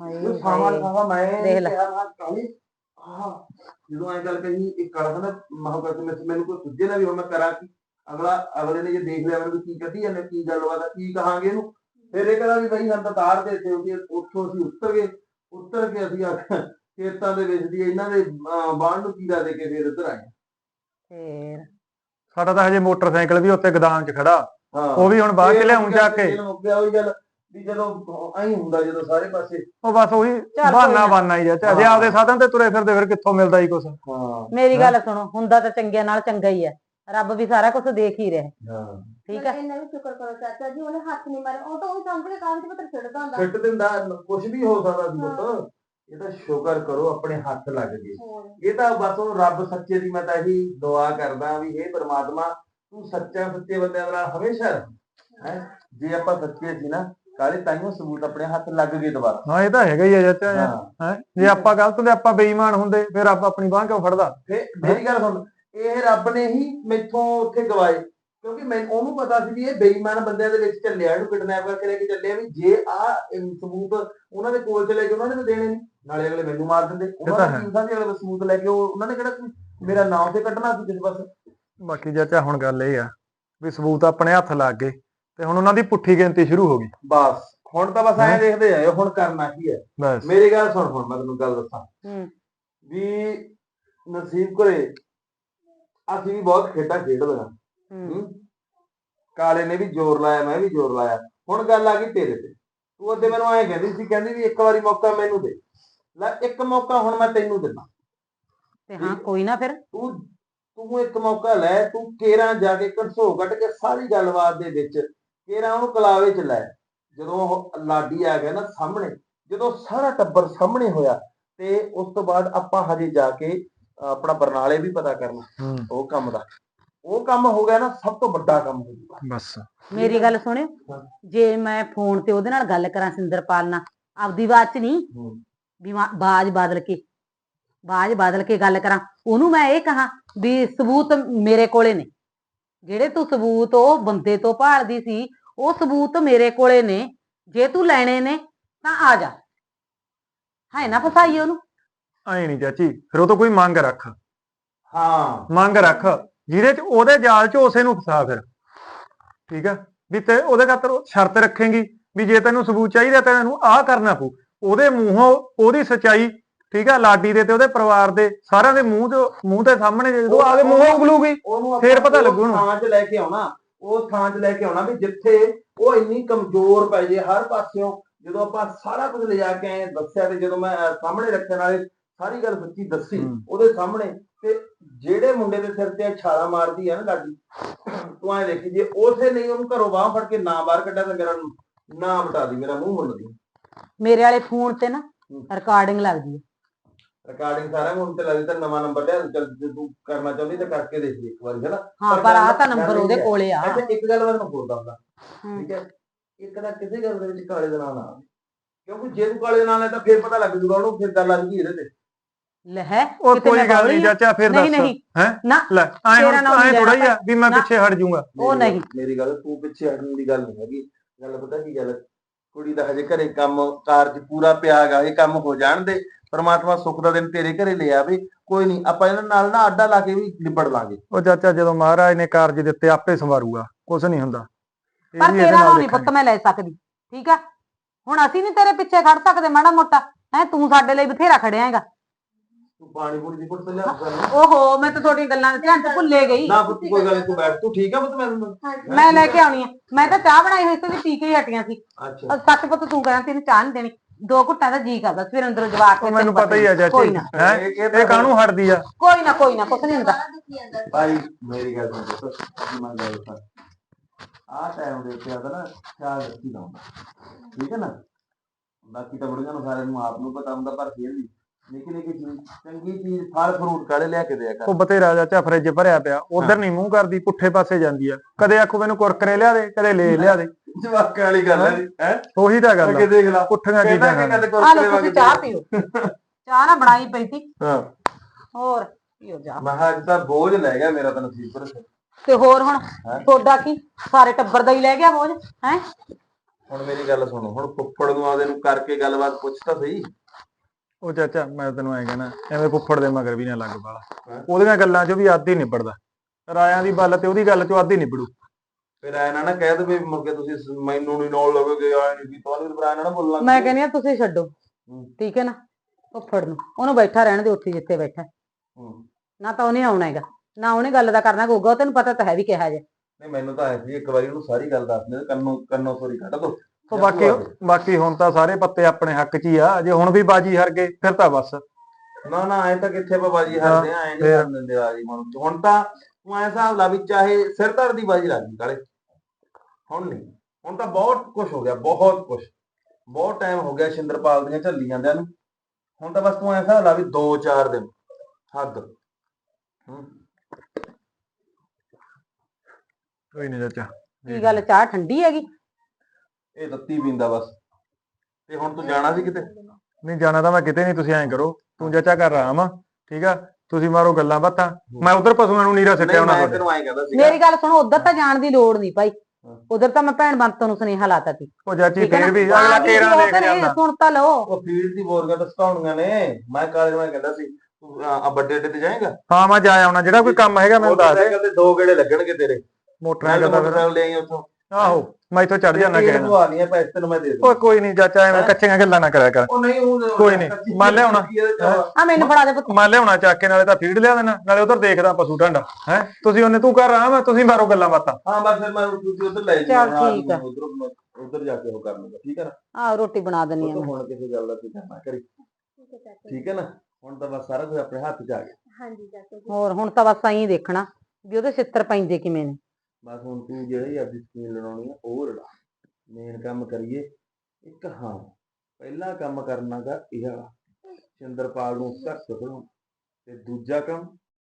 ਹਾਏ ਉਹ ਸਾਮਾ ਹਾਏ। ਲਫਾਫਾ ਮੈਂ ਦੇਖ ਲੈ। ਕਿਹਾ ਮੈਂ ਕਾਲੀ ਆਹ ਜਦੋਂ ਐ ਗੱਲ ਕਹੀ ਇੱਕ ਕਾਲਾ ਕਹਿੰਦਾ ਮਹਾਂ ਕਰਕੇ ਮੈਂ- ਮੈਨੂੰ ਕੋਈ ਸੁਝੇ ਨਾ ਵੀ ਹੁਣ ਮੈਂ ਕਰਾਂ ਕੀ। ਅਗਲਾ ਅਗਲੇ ਨੇ ਜੇ ਦੇਖ ਲਿਆ ਮੈਨੂੰ ਵੀ ਕੀ ਕੱਢੀ ਜਾਂਦੇ ਕੀ ਗੱਲਬਾਤ ਆ ਕੀ ਕਹਾਂਗੇ ਇਹਨੂੰ। ਫਿਰ ਇਹ ਕਹਿੰਦਾ ਵੀ ਬਈ ਹਮ ਤਾਂ ਤਾਰ ਦੇ ਤੇ ਉਹਦੀ ਉੱਥੋਂ ਅਸੀਂ ਉੱਤਰ ਗਏ। ਉੱਤਰ ਕੇ ਅਸੀਂ ਆ ਖੇਤਾਂ ਦੇ ਵਿੱਚ ਦੀ ਇਹਨਾਂ ਦੇ ਬਾਣ ਨੂੰ ਕੀੜਾ ਦੇ ਕੇ ਫਿਰ ਇੱਧਰ ਆਏ। ਫੇਰ। ਸਾਡਾ ਤਾਂ ਹਜੇ ਮੋਟਰਸਾਈਕਲ ਵੀ ਉੱਥੇ ਗਦਾਮ 'ਚ ਖੜਾ। ਉਹ ਵੀ ਹੁਣ ਬਾਹਰ ਚ ਲਿਆਉਂ ਜਾ ਕੇ। ਵੀ ਜਦੋਂ ਐਂ ਹੁੰਦਾ ਜਦੋਂ ਸਾਰੇ ਪਾਸੇ ਉਹ ਬਸ ਉਹੀ ਚੱਲ ਕੋਈ ਬਹਾਨਾ ਨਾ। ਬਾਨਾ ਹੀ ਆ ਜੇ। ਆਪਦੇ ਸਾਧਨ ਤੇ ਤੁਰੇ ਫਿਰਦੇ ਫਿਰ ਕਿੱਥੋਂ ਮਿਲਦਾ ਹੀ ਕੁਛ? ਹਾਂ। ਮੇਰੀ ਗੱਲ ਸੁਣੋ ਹੁੰਦਾ ਤਾਂ ਚੰਗਿਆਂ ਨਾਲ ਚੰਗਾ ਹੀ ਹੈ ਰੱਬ ਵੀ ਸਾਰਾ ਕੁਝ ਦੇਖ ਹੀ ਰਿਹਾ। ਹਾਂ। ਠੀਕ ਹੈ ਇੰਨਾ ਵੀ ਸ਼ੁਕਰ ਕਰੋ ਚਾਚਾ ਜੀ ਉਹਨੇ ਹੱਥ ਨਹੀਂ ਮਾਰਿਆ। ਉਹ ਤਾਂ ਉਹ ਸਾਹਮਣੇ ਕਾਗਜ਼ ਪੱਤਰ ਛੱਡਦਾ ਹੁੰਦਾ। ਫਿੱਟ ਦਿੰਦਾ ਕੁਝ ਵੀ ਹੋ ਸਕਦਾ ਸੀ ਪੁੱਤ। ਇਹ ਤਾਂ ਸ਼ੁਕਰ ਕਰੋ ਆਪਣੇ ਹੱਥ ਲੱਗ ਗਏ। ਹੋਰ? ਇਹ ਤਾਂ ਬਸ ਉਹ ਰੱਬ ਸੱਚੇ ਦੀ ਮੈਂ ਤਾਂ ਇਹੀ ਦੁਆ ਕਰਦਾ ਵੀ ਇਹ ਪ੍ਰਮਾਤਮਾ ਤੂੰ ਸੱਚਾ ਸੱਚੇ ਬੰਦਿਆਂ ਨਾਲ ਹਮੇਸ਼ਾ ਹੈ? ਜੇ ਆਪਾਂ ਸੱਚੇ ਸੀ ਨਾ ਕਾਲੇ ਤਾਈਓ ਸਬੂਤ ਆਪਣੇ ਹੱਥ ਲੱਗ ਗਏ ਦੁਬਾਰਾ। ਹਾਂ ਇਹ ਤਾਂ ਹੈਗਾ ਹੀ ਆ ਚਾਚਾ ਹਾਂ। ਜੇ ਆਪਾਂ ਗਲਤ ਤੇ ਆਪਾਂ ਬੇਈਮਾਨ ਹੁੰਦੇ ਫਿਰ ਆਪ ਆਪਣੀ ਬਾਂਹ ਕਿਉਂ ਫੜਦਾ? ਫੇ ਮੇਰੀ ਗੱਲ ਸੁਣ ਇਹ ਰੱਬ ਨੇ ਹੀ ਮੈਥੋਂ ਉੱਥੇ ਗਵਾਏ ਕਿਉਂਕਿ ਮੈਂ ਉਹਨੂੰ ਪਤਾ ਸੀ ਵੀ ਇਹ ਬੇਈਮਾਨ ਬੰਦਿਆਂ ਦੇ ਵਿੱਚ ਚੱਲਿਆ ਇਹਨੂੰ ਕਿਡਨੈਪ ਕਰਕੇ ਲੈ ਕੇ ਚੱਲਿਆ ਵੀ ਜੇ ਆ ਸਬੂਤ ਉਹਨਾਂ ਦੇ ਕੋਲ ਚਲੇ ਗਏ ਉਹਨਾਂ ਨੇ ਤਾਂ ਦੇਣੇ ਨਹੀਂ। ਨਾਲੇ ਅਗਲੇ ਮੈਨੂੰ ਮਾਰ ਦਿੰਦੇ। ਉਹਨਾਂ ਨੇ ਹੈ। ਕੀ ਸਾਡੀ ਅਗਲੇ ਸਬੂਤ ਲੈ ਕੇ ਉਹ ਉਹਨਾਂ ਨੇ ਕਿਹੜਾ ਮੇਰਾ ਨਾਮ ਤੇ ਕੱਢਣਾ ਸੀ ਜਿਸ ਬਸ। ਬਾਕੀ ਚਾਚਾ ਹੁਣ ਗੱਲ ਇਹ ਆ ਵੀ ਸਬੂਤ ਆਪਣੇ ਹੱਥ ਲੱਗ ਗਏ। ਤੇ ਹੁਣ ਉਹਨਾਂ ਦੀ ਪੁੱਠੀ ਗਿਣਤੀ ਸ਼ੁਰੂ ਹੋ ਗਈ। ਬਸ ਹੁਣ ਤਾਂ ਬਸ ਐਂ? ਦੇਖਦੇ ਆਏ ਹੁਣ ਕਰਨਾ ਕੀ ਹੈ? ਬਸ। ਮੇਰੀ ਗੱਲ ਸੁਣ ਹੁਣ ਮੈਂ ਤੈਨੂੰ ਗੱਲ ਦੱਸਾਂ। ਹੂੰ। ਵੀ ਨਸੀਬ ਕਰੇ ਅਸੀਂ ਵੀ ਬਹੁਤ ਖੇਡਾਂ ਖੇਡਦੇ ਹਾਂ। ਕਾਲੇ ਨੇ ਵੀ ਜ਼ੋਰ ਲਾਇਆ ਮੈਂ ਵੀ ਜ਼ੋਰ ਲਾਇਆ। ਹੁਣ ਗੱਲ ਆ ਗਈ ਤੇਰੇ ਤੇ। ਤੂੰ ਉਹਦੇ ਮੈਨੂੰ ਐਂ ਕਹਿੰਦੀ ਸੀ ਕਹਿੰਦੀ ਵੀ ਇੱਕ ਵਾਰੀ ਮੌਕਾ ਮੈਨੂੰ ਦੇ। ਲੈ ਇੱਕ ਮੌਕਾ ਹੁਣ ਮੈਂ ਤੈਨੂੰ ਦਿੰਦਾ। ਤੇ ਹਾਂ ਕੋਈ ਨਾ ਫਿਰ। ਤੂੰ ਤੂੰ ਇੱਕ ਮੌਕਾ ਲੈ ਤੂੰ ਕੇਰਾਂ ਜਾ ਕੇ ਘੜਸੋ ਕੱਢ ਕੇ ਸਾਰੀ ਗੱਲਬਾਤ ਦੇ ਵਿੱਚ ਕੇਰਾਂ ਉਹਨੂੰ ਕਲਾਵੇ ਚ ਲੈ। ਜਦੋਂ ਉਹ ਲਾਡੀ ਆ ਗਿਆ ਨਾ ਸਾਹਮਣੇ ਜਦੋਂ ਸਾਰਾ ਟੱਬਰ ਸਾਹਮਣੇ ਹੋਇਆ ਤੇ ਉਸ ਤੋਂ ਬਾਅਦ ਆਪਾਂ ਹਜੇ ਜਾ ਕੇ ਆਪਣਾ ਬਰਨਾਲੇ ਵੀ ਪਤਾ ਕਰਨਾ ਉਹ ਕੰਮ ਦਾ। ਉਹ ਕੰਮ ਹੋ ਗਿਆ ਨਾ ਸਭ ਤੋਂ ਵੱਡਾ ਕੰਮ ਹੋ ਜੂਗਾ ਬਸ। ਮੇਰੀ ਗੱਲ ਸੁਣਿਓ। ਜੇ ਮੈਂ ਫੋਨ ਤੇ ਉਹਦੇ ਨਾਲ ਗੱਲ ਕਰਾਂ ਸਿੰਦਰਪਾਲ ਨਾਲ ਆਪਦੀ ਆਵਾਜ਼ 'ਚ ਨਹੀਂ। ਵੀ ਆਵਾਜ਼ ਬਦਲ ਕੇ ਆਵਾਜ਼ ਬਦਲ ਕੇ ਗੱਲ ਕਰਾਂ ਉਹਨੂੰ ਮੈਂ ਇਹ ਕਹਾ ਵੀ ਸਬੂਤ ਮੇਰੇ ਕੋਲੇ ਨੇ। ਜਿਹੜੇ ਤੂੰ ਸਬੂਤ ਉਹ ਬੰਦੇ ਤੋਂ ਭਾਲਦੀ ਸੀ ਉਹ ਸਬੂਤ ਮੇਰੇ ਕੋਲੇ ਨੇ ਜੇ ਤੂੰ ਲੈਣੇ ਨੇ ਤਾਂ ਆ ਜਾ। ਹੈ ਨਾ ਫਸਾਈ ਉਹਨੂੰ? ਐ ਨਹੀਂ ਚਾਚੀ ਫਿਰ ਉਹ ਤੋਂ ਕੋਈ ਮੰਗ ਰੱਖ। ਹਾਂ। ਮੰਗ ਰੱਖ ਜਿਹਦੇ ਚ ਉਹਦੇ ਜਾਲ ਚ ਉਸੇ ਨੂੰ ਫਸਾ ਫਿਰ। ਠੀਕ ਆ? ਵੀ ਤੇ ਉਹਦੇ ਖਾਤਰ ਉਹ ਸ਼ਰਤ ਰੱਖੇਗੀ ਵੀ ਜੇ ਤੈਨੂੰ ਸਬੂਤ ਚਾਹੀਦਾ ਤਾਂ ਤੈਨੂੰ ਆਹ ਕਰਨਾ ਪਊ। ਉਹਦੇ ਮੂੰਹੋਂ ਉਹਦੀ ਸਚਾਈ ਠੀਕ ਆ? ਲਾਡੀ ਦੇ ਤੇ ਉਹਦੇ ਪਰਿਵਾਰ ਦੇ ਸਾਰਿਆਂ ਦੇ ਮੂੰਹ ਤੇ ਮੂੰਹ ਦੇ ਸਾਹਮਣੇ ਜਦੋਂ ਆਗੇ ਮੂੰਹੋਂ ਉਗਲੂਗੀ ਫੇਰ ਪਤਾ ਲੱਗੂ ਉਹਨੂੰ। ਥਾਂ 'ਚ ਲੈ ਕੇ ਆਉਣਾ। ਉਸ ਥਾਂ 'ਚ ਲੈ ਕੇ ਆਉਣਾ ਵੀ ਜਿੱਥੇ ਉਹ ਇੰਨੀ ਕਮਜ਼ੋਰ ਪੈ ਜੇ ਹਰ ਪਾਸਿਓਂ ਜਦੋਂ ਆਪਾਂ ਸਾਰਾ ਕੁਝ ਲਿਜਾ ਕੇ ਆਏ ਦੱਸਿਆ ਤੇ ਜਦੋਂ ਮੈਂ ਸਾਹਮਣੇ ਰੱਖਣ ਵਾਲੇ ਸਾਰੀ ਗੱਲ ਸੱਚੀ ਦੱਸੀ। ਉਹਦੇ ਸਾਹਮਣੇ ਤੇ ਜਿਹੜੇ ਮੁੰਡੇ ਦੇ ਸਿਰ ਤੇ ਛਾਲਾ ਮਾਰਦੀ ਆ ਨਾ ਲਾਡੀ ਤੂੰ ਐ ਦੇਖੀ ਜੇ ਉਸੇ ਨਹੀਂ ਉਹਨੂੰ ਘਰੋਂ ਬਾਹਰ ਫੜ ਕੇ ਨਾ ਬਾਹਰ ਕੱਢਿਆ ਤਾਂ ਮੇਰਾ ਨਾ ਬਟਾ ਦੀ ਮੇਰਾ ਮੂੰਹ ਮੁੰਨ ਦੀ ਮੇਰੇ ਵਾਲੇ ਫੋਨ ਤੇ ਨਾ। ਰਿਕਾਰਡਿੰਗ ਲੱਗਦੀ ਹੈ ਰਿਕਾਰਡਿੰਗ ਸਾਰਾ ਹੁਣ ਤੇ ਲੱਗਦਾ ਨਵਾਂ ਨੰਬਰ ਲਿਆ ਚੱਲ ਜੇ ਤੂੰ ਕਰਨਾ ਚਾਹੁੰਦੀ ਤਾਂ ਕਰਕੇ ਦੇਖ ਲਈ ਇੱਕ ਵਾਰੀ ਹੈਨਾ ਹਾਂ ਪਰ ਆਹ ਤਾਂ ਨੰਬਰ ਉਹਦੇ। ਕੋਲੇ ਆ ਅੱਛਾ ਇੱਕ ਗੱਲ ਮੈਂ ਤੁਹਾਨੂੰ ਬੋਲਦਾ ਹੁੰਦਾ ਹੂੰ। ਠੀਕ ਹੈ ਇੱਕ ਤਾਂ ਕਿਸੇ ਗੱਲ ਦੇ ਵਿੱਚ ਕਾਲੇ ਦਾ ਨਾਂ ਨਾ ਆਵੇ। ਕਿਉਂਕਿ ਜੇ ਤੂੰ ਕਾਲੇ ਦਾ ਨਾਂ ਲੈ ਤਾਂ ਫਿਰ ਪਤਾ ਲੱਗ ਜੂਗਾ ਉਹਨੂੰ ਫਿਰ ਗੱਲ ਆ ਜੂਗੀ ਇਹਦੇ ਤੇ ਲੈ ਹੈ ਉਹ ਕੋਈ ਗੱਲ ਨਹੀਂ? ਚਾਚਾ ਫਿਰ ਦੱਸ ਨਹੀਂ ਹੈ ਨਾ ਲੈ ਐ ਥੋੜਾ ਹੀ ਆ ਵੀ ਮੈਂ। ਪਿੱਛੇ ਹਟ ਜਾਊਂਗਾ ਉਹ ਮੇਰੀ ਨਹੀਂ। ਗੱਲ- ਮੇਰੀ ਗੱਲ ਤੂੰ ਪਿੱਛੇ ਹਟਣ ਦੀ ਗੱਲ ਨਹੀਂ ਹੈਗੀ ਗੱਲ ਪਤਾ ਕੀ ਗੱਲ ਕੁੜੀ ਦਾ ਹਜੇ ਘਰੇ ਕੰਮ ਕਾਰਜ ਪੂਰਾ ਪਿਆ ਹੈਗਾ ਇਹ ਕੰਮ ਹੋ ਜਾਣ ਦੇ ਪਰਮਾਤਮਾ ਸੁੱਖ ਦਾ ਦਿਨ ਤੇਰੇ ਘਰੇ ਲੈ ਆਵੇ ਕੋਈ ਨਹੀਂ ਆਪਾਂ ਇਹਨਾਂ ਨਾਲ ਨਾ ਅੱਡਾ ਲਾ ਕੇ ਵੀ ਨਿਬੜ ਲਾਂਗੇ। ਉਹ ਚਾਚਾ ਜਦੋਂ ਮਹਾਰਾਜ ਨੇ ਕਾਰਜ ਦਿੱਤੇ ਆਪੇ ਸੰਵਾਰੂਗਾ ਕੁਝ ਨਹੀਂ ਹੁੰਦਾ। ਇਹ ਪਰ ਵੀ ਇਹਦੇ ਤੇਰਾ ਨਾਲ ਨਾਂ ਨਹੀਂ ਪੁੱਤ ਦੇਖਾਂਗੇ। ਮੈਂ ਲੈ ਸਕਦੀ ਠੀਕ ਆ? ਹੁਣ ਅਸੀਂ ਨਹੀਂ ਤੇਰੇ ਪਿੱਛੇ ਖੜ ਸਕਦੇ ਮਾੜਾ ਮੋਟਾ ਹੈ ਤੂੰ ਸਾਡੇ ਲਈ ਬਥੇਰਾ ਖੜਿਆ ਹੈਗਾ। ਤੂੰ ਪਾਣੀ ਪੂਰੀ ਦੀ ਕੁੱਟ ਤੇ ਲਿਆ ਸਾਨੂੰ। ਓਹੋ ਮੈਂ ਤਾਂ ਤੁਹਾਡੀਆਂ ਗੱਲਾਂ ਦੇ ਧਿਆਨ ਚ ਭੁੱਲੇ ਗਈ। ਨਾ ਪੁੱਤ ਕੋਈ ਗੱਲ ਨੀ, ਤੂੰ ਬੈਠ ਤੂੰ ਠੀਕ ਆ ਪੁੱਤ ਮੈਂ ਮੈਂ ਲੈ ਕੇ ਆਉਣੀ ਆ। ਮੈਂ ਤਾਂ ਚਾਹ ਬਣਾਈ ਹੋਈ ਸੀ ਵੀ ਪੀ ਕੇ ਹੀ ਹਟੀਆਂ ਸੀ ਅੱਛਾ। ਸੱਚ ਪੁੱਤ ਤੂੰ ਕਹਿੰਦਾ ਤੈਨੂੰ ਚਾਹ ਨਹੀਂ ਦੇਣੀ। ਦੋ ਘੁੱਟਾਂ ਦਾ ਜੀ ਕਰਦਾ ਫਿਰ ਅੰਦਰੋਂ ਜਵਾਕ ਉਹ ਮੈਨੂੰ ਪਤਾ ਹੀ ਆ ਕੋਈ ਚਾਚੀ ਨਾ। ਹੈ? ਇਹ ਕਾਹਨੂੰ ਹਟਦੀ ਆ? ਕੋਈ ਨਾ ਕੋਈ ਨਾ ਕੁਛ ਨਹੀਂ ਹੁੰਦਾ। ਦੁਖੀ। ਭਾਈ ਮੇਰੀ ਗੱਲ ਸੁਣ ਪੁੱਤ ਕੀ ਮੰਨ ਗੱਲ ਸੁਣ ਆਹ ਟਾਈਮ ਦੇ ਉੱਤੇ ਆਦਾ ਨਾ ਖਿਆਲ ਰੱਖੀ ਦਾ ਹੁੰਦਾ। ਠੀਕ ਹੈ ਨਾ? ਬਾਕੀ ਤਾਂ ਬੜੀਆਂ ਨੂੰ ਸਾਰਿਆਂ ਨੂੰ ਆਪ ਨੂੰ ਪਤਾ ਹੁੰਦਾ ਪਰ ਫਿਰ ਵੀ ਨਿੱਕੀ ਨਿੱਕੀ ਚੀਜ਼ ਚੰਗੀ ਚੀਜ਼ ਫਲ ਫਰੂਟ ਕਾਲੇ ਲਿਆ ਕੇ ਦਿਆ ਕਰ। ਉਹ ਬਤੇਰਾ ਚਾਚਾ ਫਰਿੱਜ ਭਰਿਆ ਪਿਆ ਉਧਰ ਨਹੀਂ ਮੂੰਹ ਕਰਦੀ ਪੁੱਠੇ ਪਾਸੇ ਜਾਂਦੀ ਆ। ਕਦੇ ਆਖੂ ਮੈਨੂੰ ਕੁਰਕਰੇ ਲਿਆ ਦੇ ਕਦੇ ਲੈ ਲਿਆ ਦੇ। ਜਵਾਕਾਂ ਵਾਲੀ ਗੱਲ ਹੈ ਹੈ। ਉਹੀ ਤਾਂ ਗੱਲ ਅੱਗੇ ਦੇਖ ਲਾ। ਪੁੱਠੀਆਂ ਕਹਿੰਦਾ ਚੀਜ਼ਾਂ ਕਿ ਆ ਲਓ ਕੁਰਕਰੇ ਤੁਸੀਂ ਚਾਹ ਪੀਓ। ਚਾਹ ਨਾ ਬਣਾਈ ਪਈ ਸੀ। ਹਾਂ। ਹੋਰ ਪੀਓ ਚਾਹ। ਮੈਂ ਕਿਹਾ ਅੱਜ ਤਾਂ ਬੋਝ ਲੈ ਗਿਆ ਮੇਰਾ ਤਾਂ ਨਸੀਬ ਪਰ ਤੇ ਹੋਰ ਹੁਣ ਤੁਹਾਡਾ ਕੀ? ਸਾਰੇ ਟੱਬਰ ਦਾ ਹੀ ਲੈ ਗਿਆ ਬੋਝ ਹੈ? ਹੁਣ ਮੇਰੀ ਗੱਲ ਸੁਣੋ ਹੁਣ ਫੁੱਫੜ ਨੂੰ ਆਦੇ ਨੂੰ ਕਰਕੇ ਗੱਲਬਾਤ ਪੁੱਛ ਤਾਂ ਸਹੀ। ਉਹ ਚਾਚਾ ਮੈਂ ਤੈਨੂੰ ਐ ਕਹਿਣਾ ਐਵੇਂ ਫੁੱਫੜ ਦੇ ਮਗਰ ਵੀ ਨਾ ਲੱਗ ਬਾਲਾ। ਹੈਂ? ਉਹਦੀਆਂ ਗੱਲਾਂ 'ਚੋਂ ਵੀ ਆਦੀ ਨਿਬੜਦਾ। ਰਾਇਆਂ ਦੀ ਬੱਲ ਤੇ ਉਹਦੀ ਗੱਲ 'ਚੋਂ ਆਦੀ ਨਿਬੜੂ। ਫਿਰ ਐ ਨਾ ਨਾ ਕਹਿ ਦੇ ਵੀ ਮੁੜ ਕੇ ਤੁਸੀਂ ਸ- ਮੈਨੂੰ ਨਹੀਂ ਨਾਲ ਲੱਗੋਗੇ ਆਏ ਨਹੀਂ ਵੀ ਤੁਹਾਨੂੰ ਬਰਾ ਨਾ ਬੋਲਣਾ ਮੈਂ ਕਹਿੰਦੀ ਆ ਤੁਸੀਂ ਛੱਡੋ। ਠੀਕ ਹੈ ਨਾ? ਫੁੱਫੜ ਨੂੰ ਉਹਨੂੰ ਬੈਠਾ ਰਹਿਣ ਦੇ ਉੱਥੇ ਜਿੱਥੇ ਬੈਠਾ। ਹੂੰ। ਨਾ ਤਾਂ ਉਹਨੇ ਆਉਣਾ ਹੈਗਾ। ਨਾ ਉਹਨੇ ਗੱਲ ਦਾ ਕਰਨਾ ਉਹ ਤੈਨੂੰ ਪਤਾ ਤਾਂ ਹੈ ਵੀ ਕਿਹਾ ਜੇ। ਨਹੀਂ ਮੈਨੂੰ ਤਾਂ ਐ ਸੀ ਇੱਕ ਵਾਰੀ ਉਹਨੂੰ ਸਾਰੀ ਗੱਲ ਦੱਸ ਦੇ ਕੰਨੋਂ ਕੰਨੋਂ ਸੋਰੀ ਕੱਢ ਦੋ। ਉਹ ਬਾਕੀ ਬਾਕੀ ਹੁਣ ਤਾਂ ਸਾਰੇ ਪੱਤੇ ਆਪਣੇ ਹੱਕ 'ਚ ਹੀ ਆ ਜੇ ਹੁਣ ਵੀ ਬਾਜੀ ਹਾਰ ਗਏ ਫਿਰ ਤਾਂ ਬਸ। ਨਾ ਨਾ ਐ ਤਾਂ ਕਿੱਥੇ ਬਾਜੀ ਹਰਦੇ ਆ ਐ ਨਹੀਂ। ਕਰਨ ਦਿੰਦੇ ਬਾਜੀ ਹੁਣ ਹੁਣ ਤਾਂ ਤੂੰ ਐ ਹਿਸਾਬ ਲਾ ਵੀ ਚਾਹੇ ਸਿਰ ਧੜ ਦੀ ਬਾਜੀ ਲੱਗ ਗਈ ਕਾਲੇ। ਹੁਣ ਨਹੀਂ। ਹੁਣ ਤਾਂ ਬਹੁਤ ਕੁਝ ਹੋ ਗਿਆ ਬਹੁਤ ਕੁਝ ਬਹੁਤ ਟਾਈਮ ਹੋ ਗਿਆ ਸ਼ਿੰਦਰਪਾਲ ਦੀਆਂ ਝੱਲੀ ਜਾਂਦਿਆਂ ਨੂੰ ਹੁਣ ਤਾਂ ਬਸ ਤੂੰ ਐ ਹਿਸਾਬ ਲਾ ਵੀ 2-4 ਦਿਨ। ਹੱਦ। ਕੋਈ ਨਹੀਂ ਚਾਚਾ। ਕੀ ਗੱਲ ਚਾਹ ਠੰਡੀ ਹੈਗੀ? ਇਹ ਤੱਤੀ ਪੀਂਦਾ ਬਸ। ਤੇ ਹੁਣ ਤੂੰ ਜਾਣਾ ਸੀ ਕਿਤੇ? ਨਹੀਂ ਜਾਣਾ ਤਾਂ ਮੈਂ ਕਿਤੇ ਨਹੀਂ ਤੁਸੀਂ ਐਂ ਕਰੋ। ਤੂੰ ਚਾਚਾ ਕਰ ਆਰਾਮ ਠੀਕ ਆ? ਤੁਸੀਂ ਮਾਰੋ ਗੱਲਾਂ ਬਾਤਾਂ। ਮੈਂ ਉਧਰ ਪਸ਼ੂਆਂ ਨੂੰ ਨੀਰਾ ਸਿੱਟਿਆ ਉਹਨਾਂ ਮੈਂ ਤੈਨੂੰ ਐਂ ਕਹਿੰਦਾ ਸੀਗਾ। ਮੇਰੀ ਗੱਲ ਸੁਣੋ ਉਧਰ ਤਾਂ ਜਾਣ ਦੀ ਲੋੜ ਨਹੀਂ ਭਾਈ। ਉਧਰ ਤਾਂ ਮੈਂ ਭੈਣ ਬੰਤੋਂ ਨੂੰ ਸੁਨੇਹਾ ਲਾਤਾ ਸੀ। ਉਹ ਚਾਚੀ ਫੇਰ? ਵੀ ਅਗਲਾ ਕੇਰਾਂ ਦੇਖ ਜਾਂਦਾ ਸੁਣ ਤਾਂ ਲਓ। ਉਹ ਫੀਲਡ ਦੀ ਬੋਰਗਾ ਤਾਂ ਸਟਾਉਣੀਆਂ ਨੇ। ਮੈਂ ਕਾਲੇ ਨੂੰ ਐਂ ਕਹਿੰਦਾ ਸੀ ਆ ਵੱਡੇ ਅੱਡੇ ਤੇ ਜਾਏਗਾ? ਹਾਂ ਮੈਂ ਜਾ ਆਉਣਾ। ਜਿਹੜਾ ਕੋਈ ਕੰਮ ਹੈਗਾ ਮੈਨੂੰ ਦੱਸ ਦੇ। ਦੋ ਗੇੜੇ ਲੱਗਣਗੇ ਤੇਰੇ। ਮੈਂ ਮੋਟਰਸਾਈਕਲ ਦਾ ਫਿਰ। ਮੋਟਰਸਾਈਕਲ ਲੈ ਆਈ ਉੱਥੋਂ। ਆਹੋ। ਮੈਂ ਇੱਥੋਂ ਚੜ ਜਾਣਾ ਕਿਸੇ ਨਾਲ ਪਵਾ ਲਈਆਂ ਪੈਸੇ ਤੈਨੂੰ ਮੈਂ ਦੇ ਦੂੰ ਓਏ ਕੋਈ ਨਹੀਂ ਚਾਚਾ ਐਵੇਂ ਕੱਚੀਆਂ ਗੱਲਾਂ ਨਾ ਕਰਿਆ ਕਰ। ਉਹ ਨਹੀਂ ਉਹ ਕੋਈ ਨੀ, ਮੈਂ ਲਿਆਉਣਾ। ਆ ਮੈਨੂੰ ਫੜਾ ਦੇ ਪੁੱਤ। ਮੈਂ ਲਿਆਉਣਾ ਚੱਕ ਕੇ ਨਾਲੇ ਤਾਂ ਫੀਡ ਲਿਆ ਦੇਣਾ ਨਾਲੇ ਉਧਰ ਦੇਖਦਾ ਪਸ਼ੂ ਢਾਂਡਾ। ਹੈ? ਤੁਸੀਂ ਉਹਨੇ ਤੂੰ ਕਰ ਆਰਾਮ ਤੁਸੀਂ ਮਾਰੋ ਗੱਲਾਂ ਬਾਤਾਂ। ਹਾਂ ਬਸ ਫਿਰ ਮੈਂ ਤੁਸੀਂ ਉਧਰ ਲੈ ਚੱਲ ਜਾਣਾ ਠੀਕ ਆ। ਉਧਰ ਉਧਰ ਜਾ ਕੇ ਉਹ ਕਰ ਲੂੰਗਾ ਠੀਕ ਹੈ ਨਾ? ਆ ਰੋਟੀ ਬਣਾ ਦਿੰਨੀ ਆ ਹੁਣ ਕਿਸੇ ਗੱਲ ਦਾ ਫਿਕਰ ਨਾ ਕਰੀ। ਠੀਕ ਹੈ ਚਾਚਾ ਠੀਕ ਹੈ ਨਾ? ਹੁਣ ਤਾਂ ਬਸ ਸਾਰਾ ਕੁਝ ਆਪਣੇ ਹੱਥ 'ਚ ਆ ਗਿਆ। ਹਾਂਜੀ ਚਾਚਾ ਜੀ। ਹੋਰ ਹੁਣ ਤਾਂ ਬਸ ਐਂ ਦੇਖਣਾ ਵੀ ਉਹਦੇ ਛਿੱਤਰ ਪੈਂਦੇ ਕਿਵੇਂ ਨੇ। ਬਸ ਹੁਣ ਤੂੰ ਜਿਹੜੀ ਆਪਣੀ ਸਕੀਮ ਲੜਾਉਣੀ ਆ, ਉਹ ਲੜਾ ਮੇਨ ਕੰਮ ਕਰੀਏ ਇੱਕ ਹਾਂ, ਪਹਿਲਾ ਕੰਮ ਕਰਨਾਗਾ ਇਹ ਵਾਲਾ। ਚੰਦਰਪਾਲ ਨੂੰ ਘਰ ਬਣਾਉਣਾ ਤੇ ਦੂਜਾ ਕੰਮ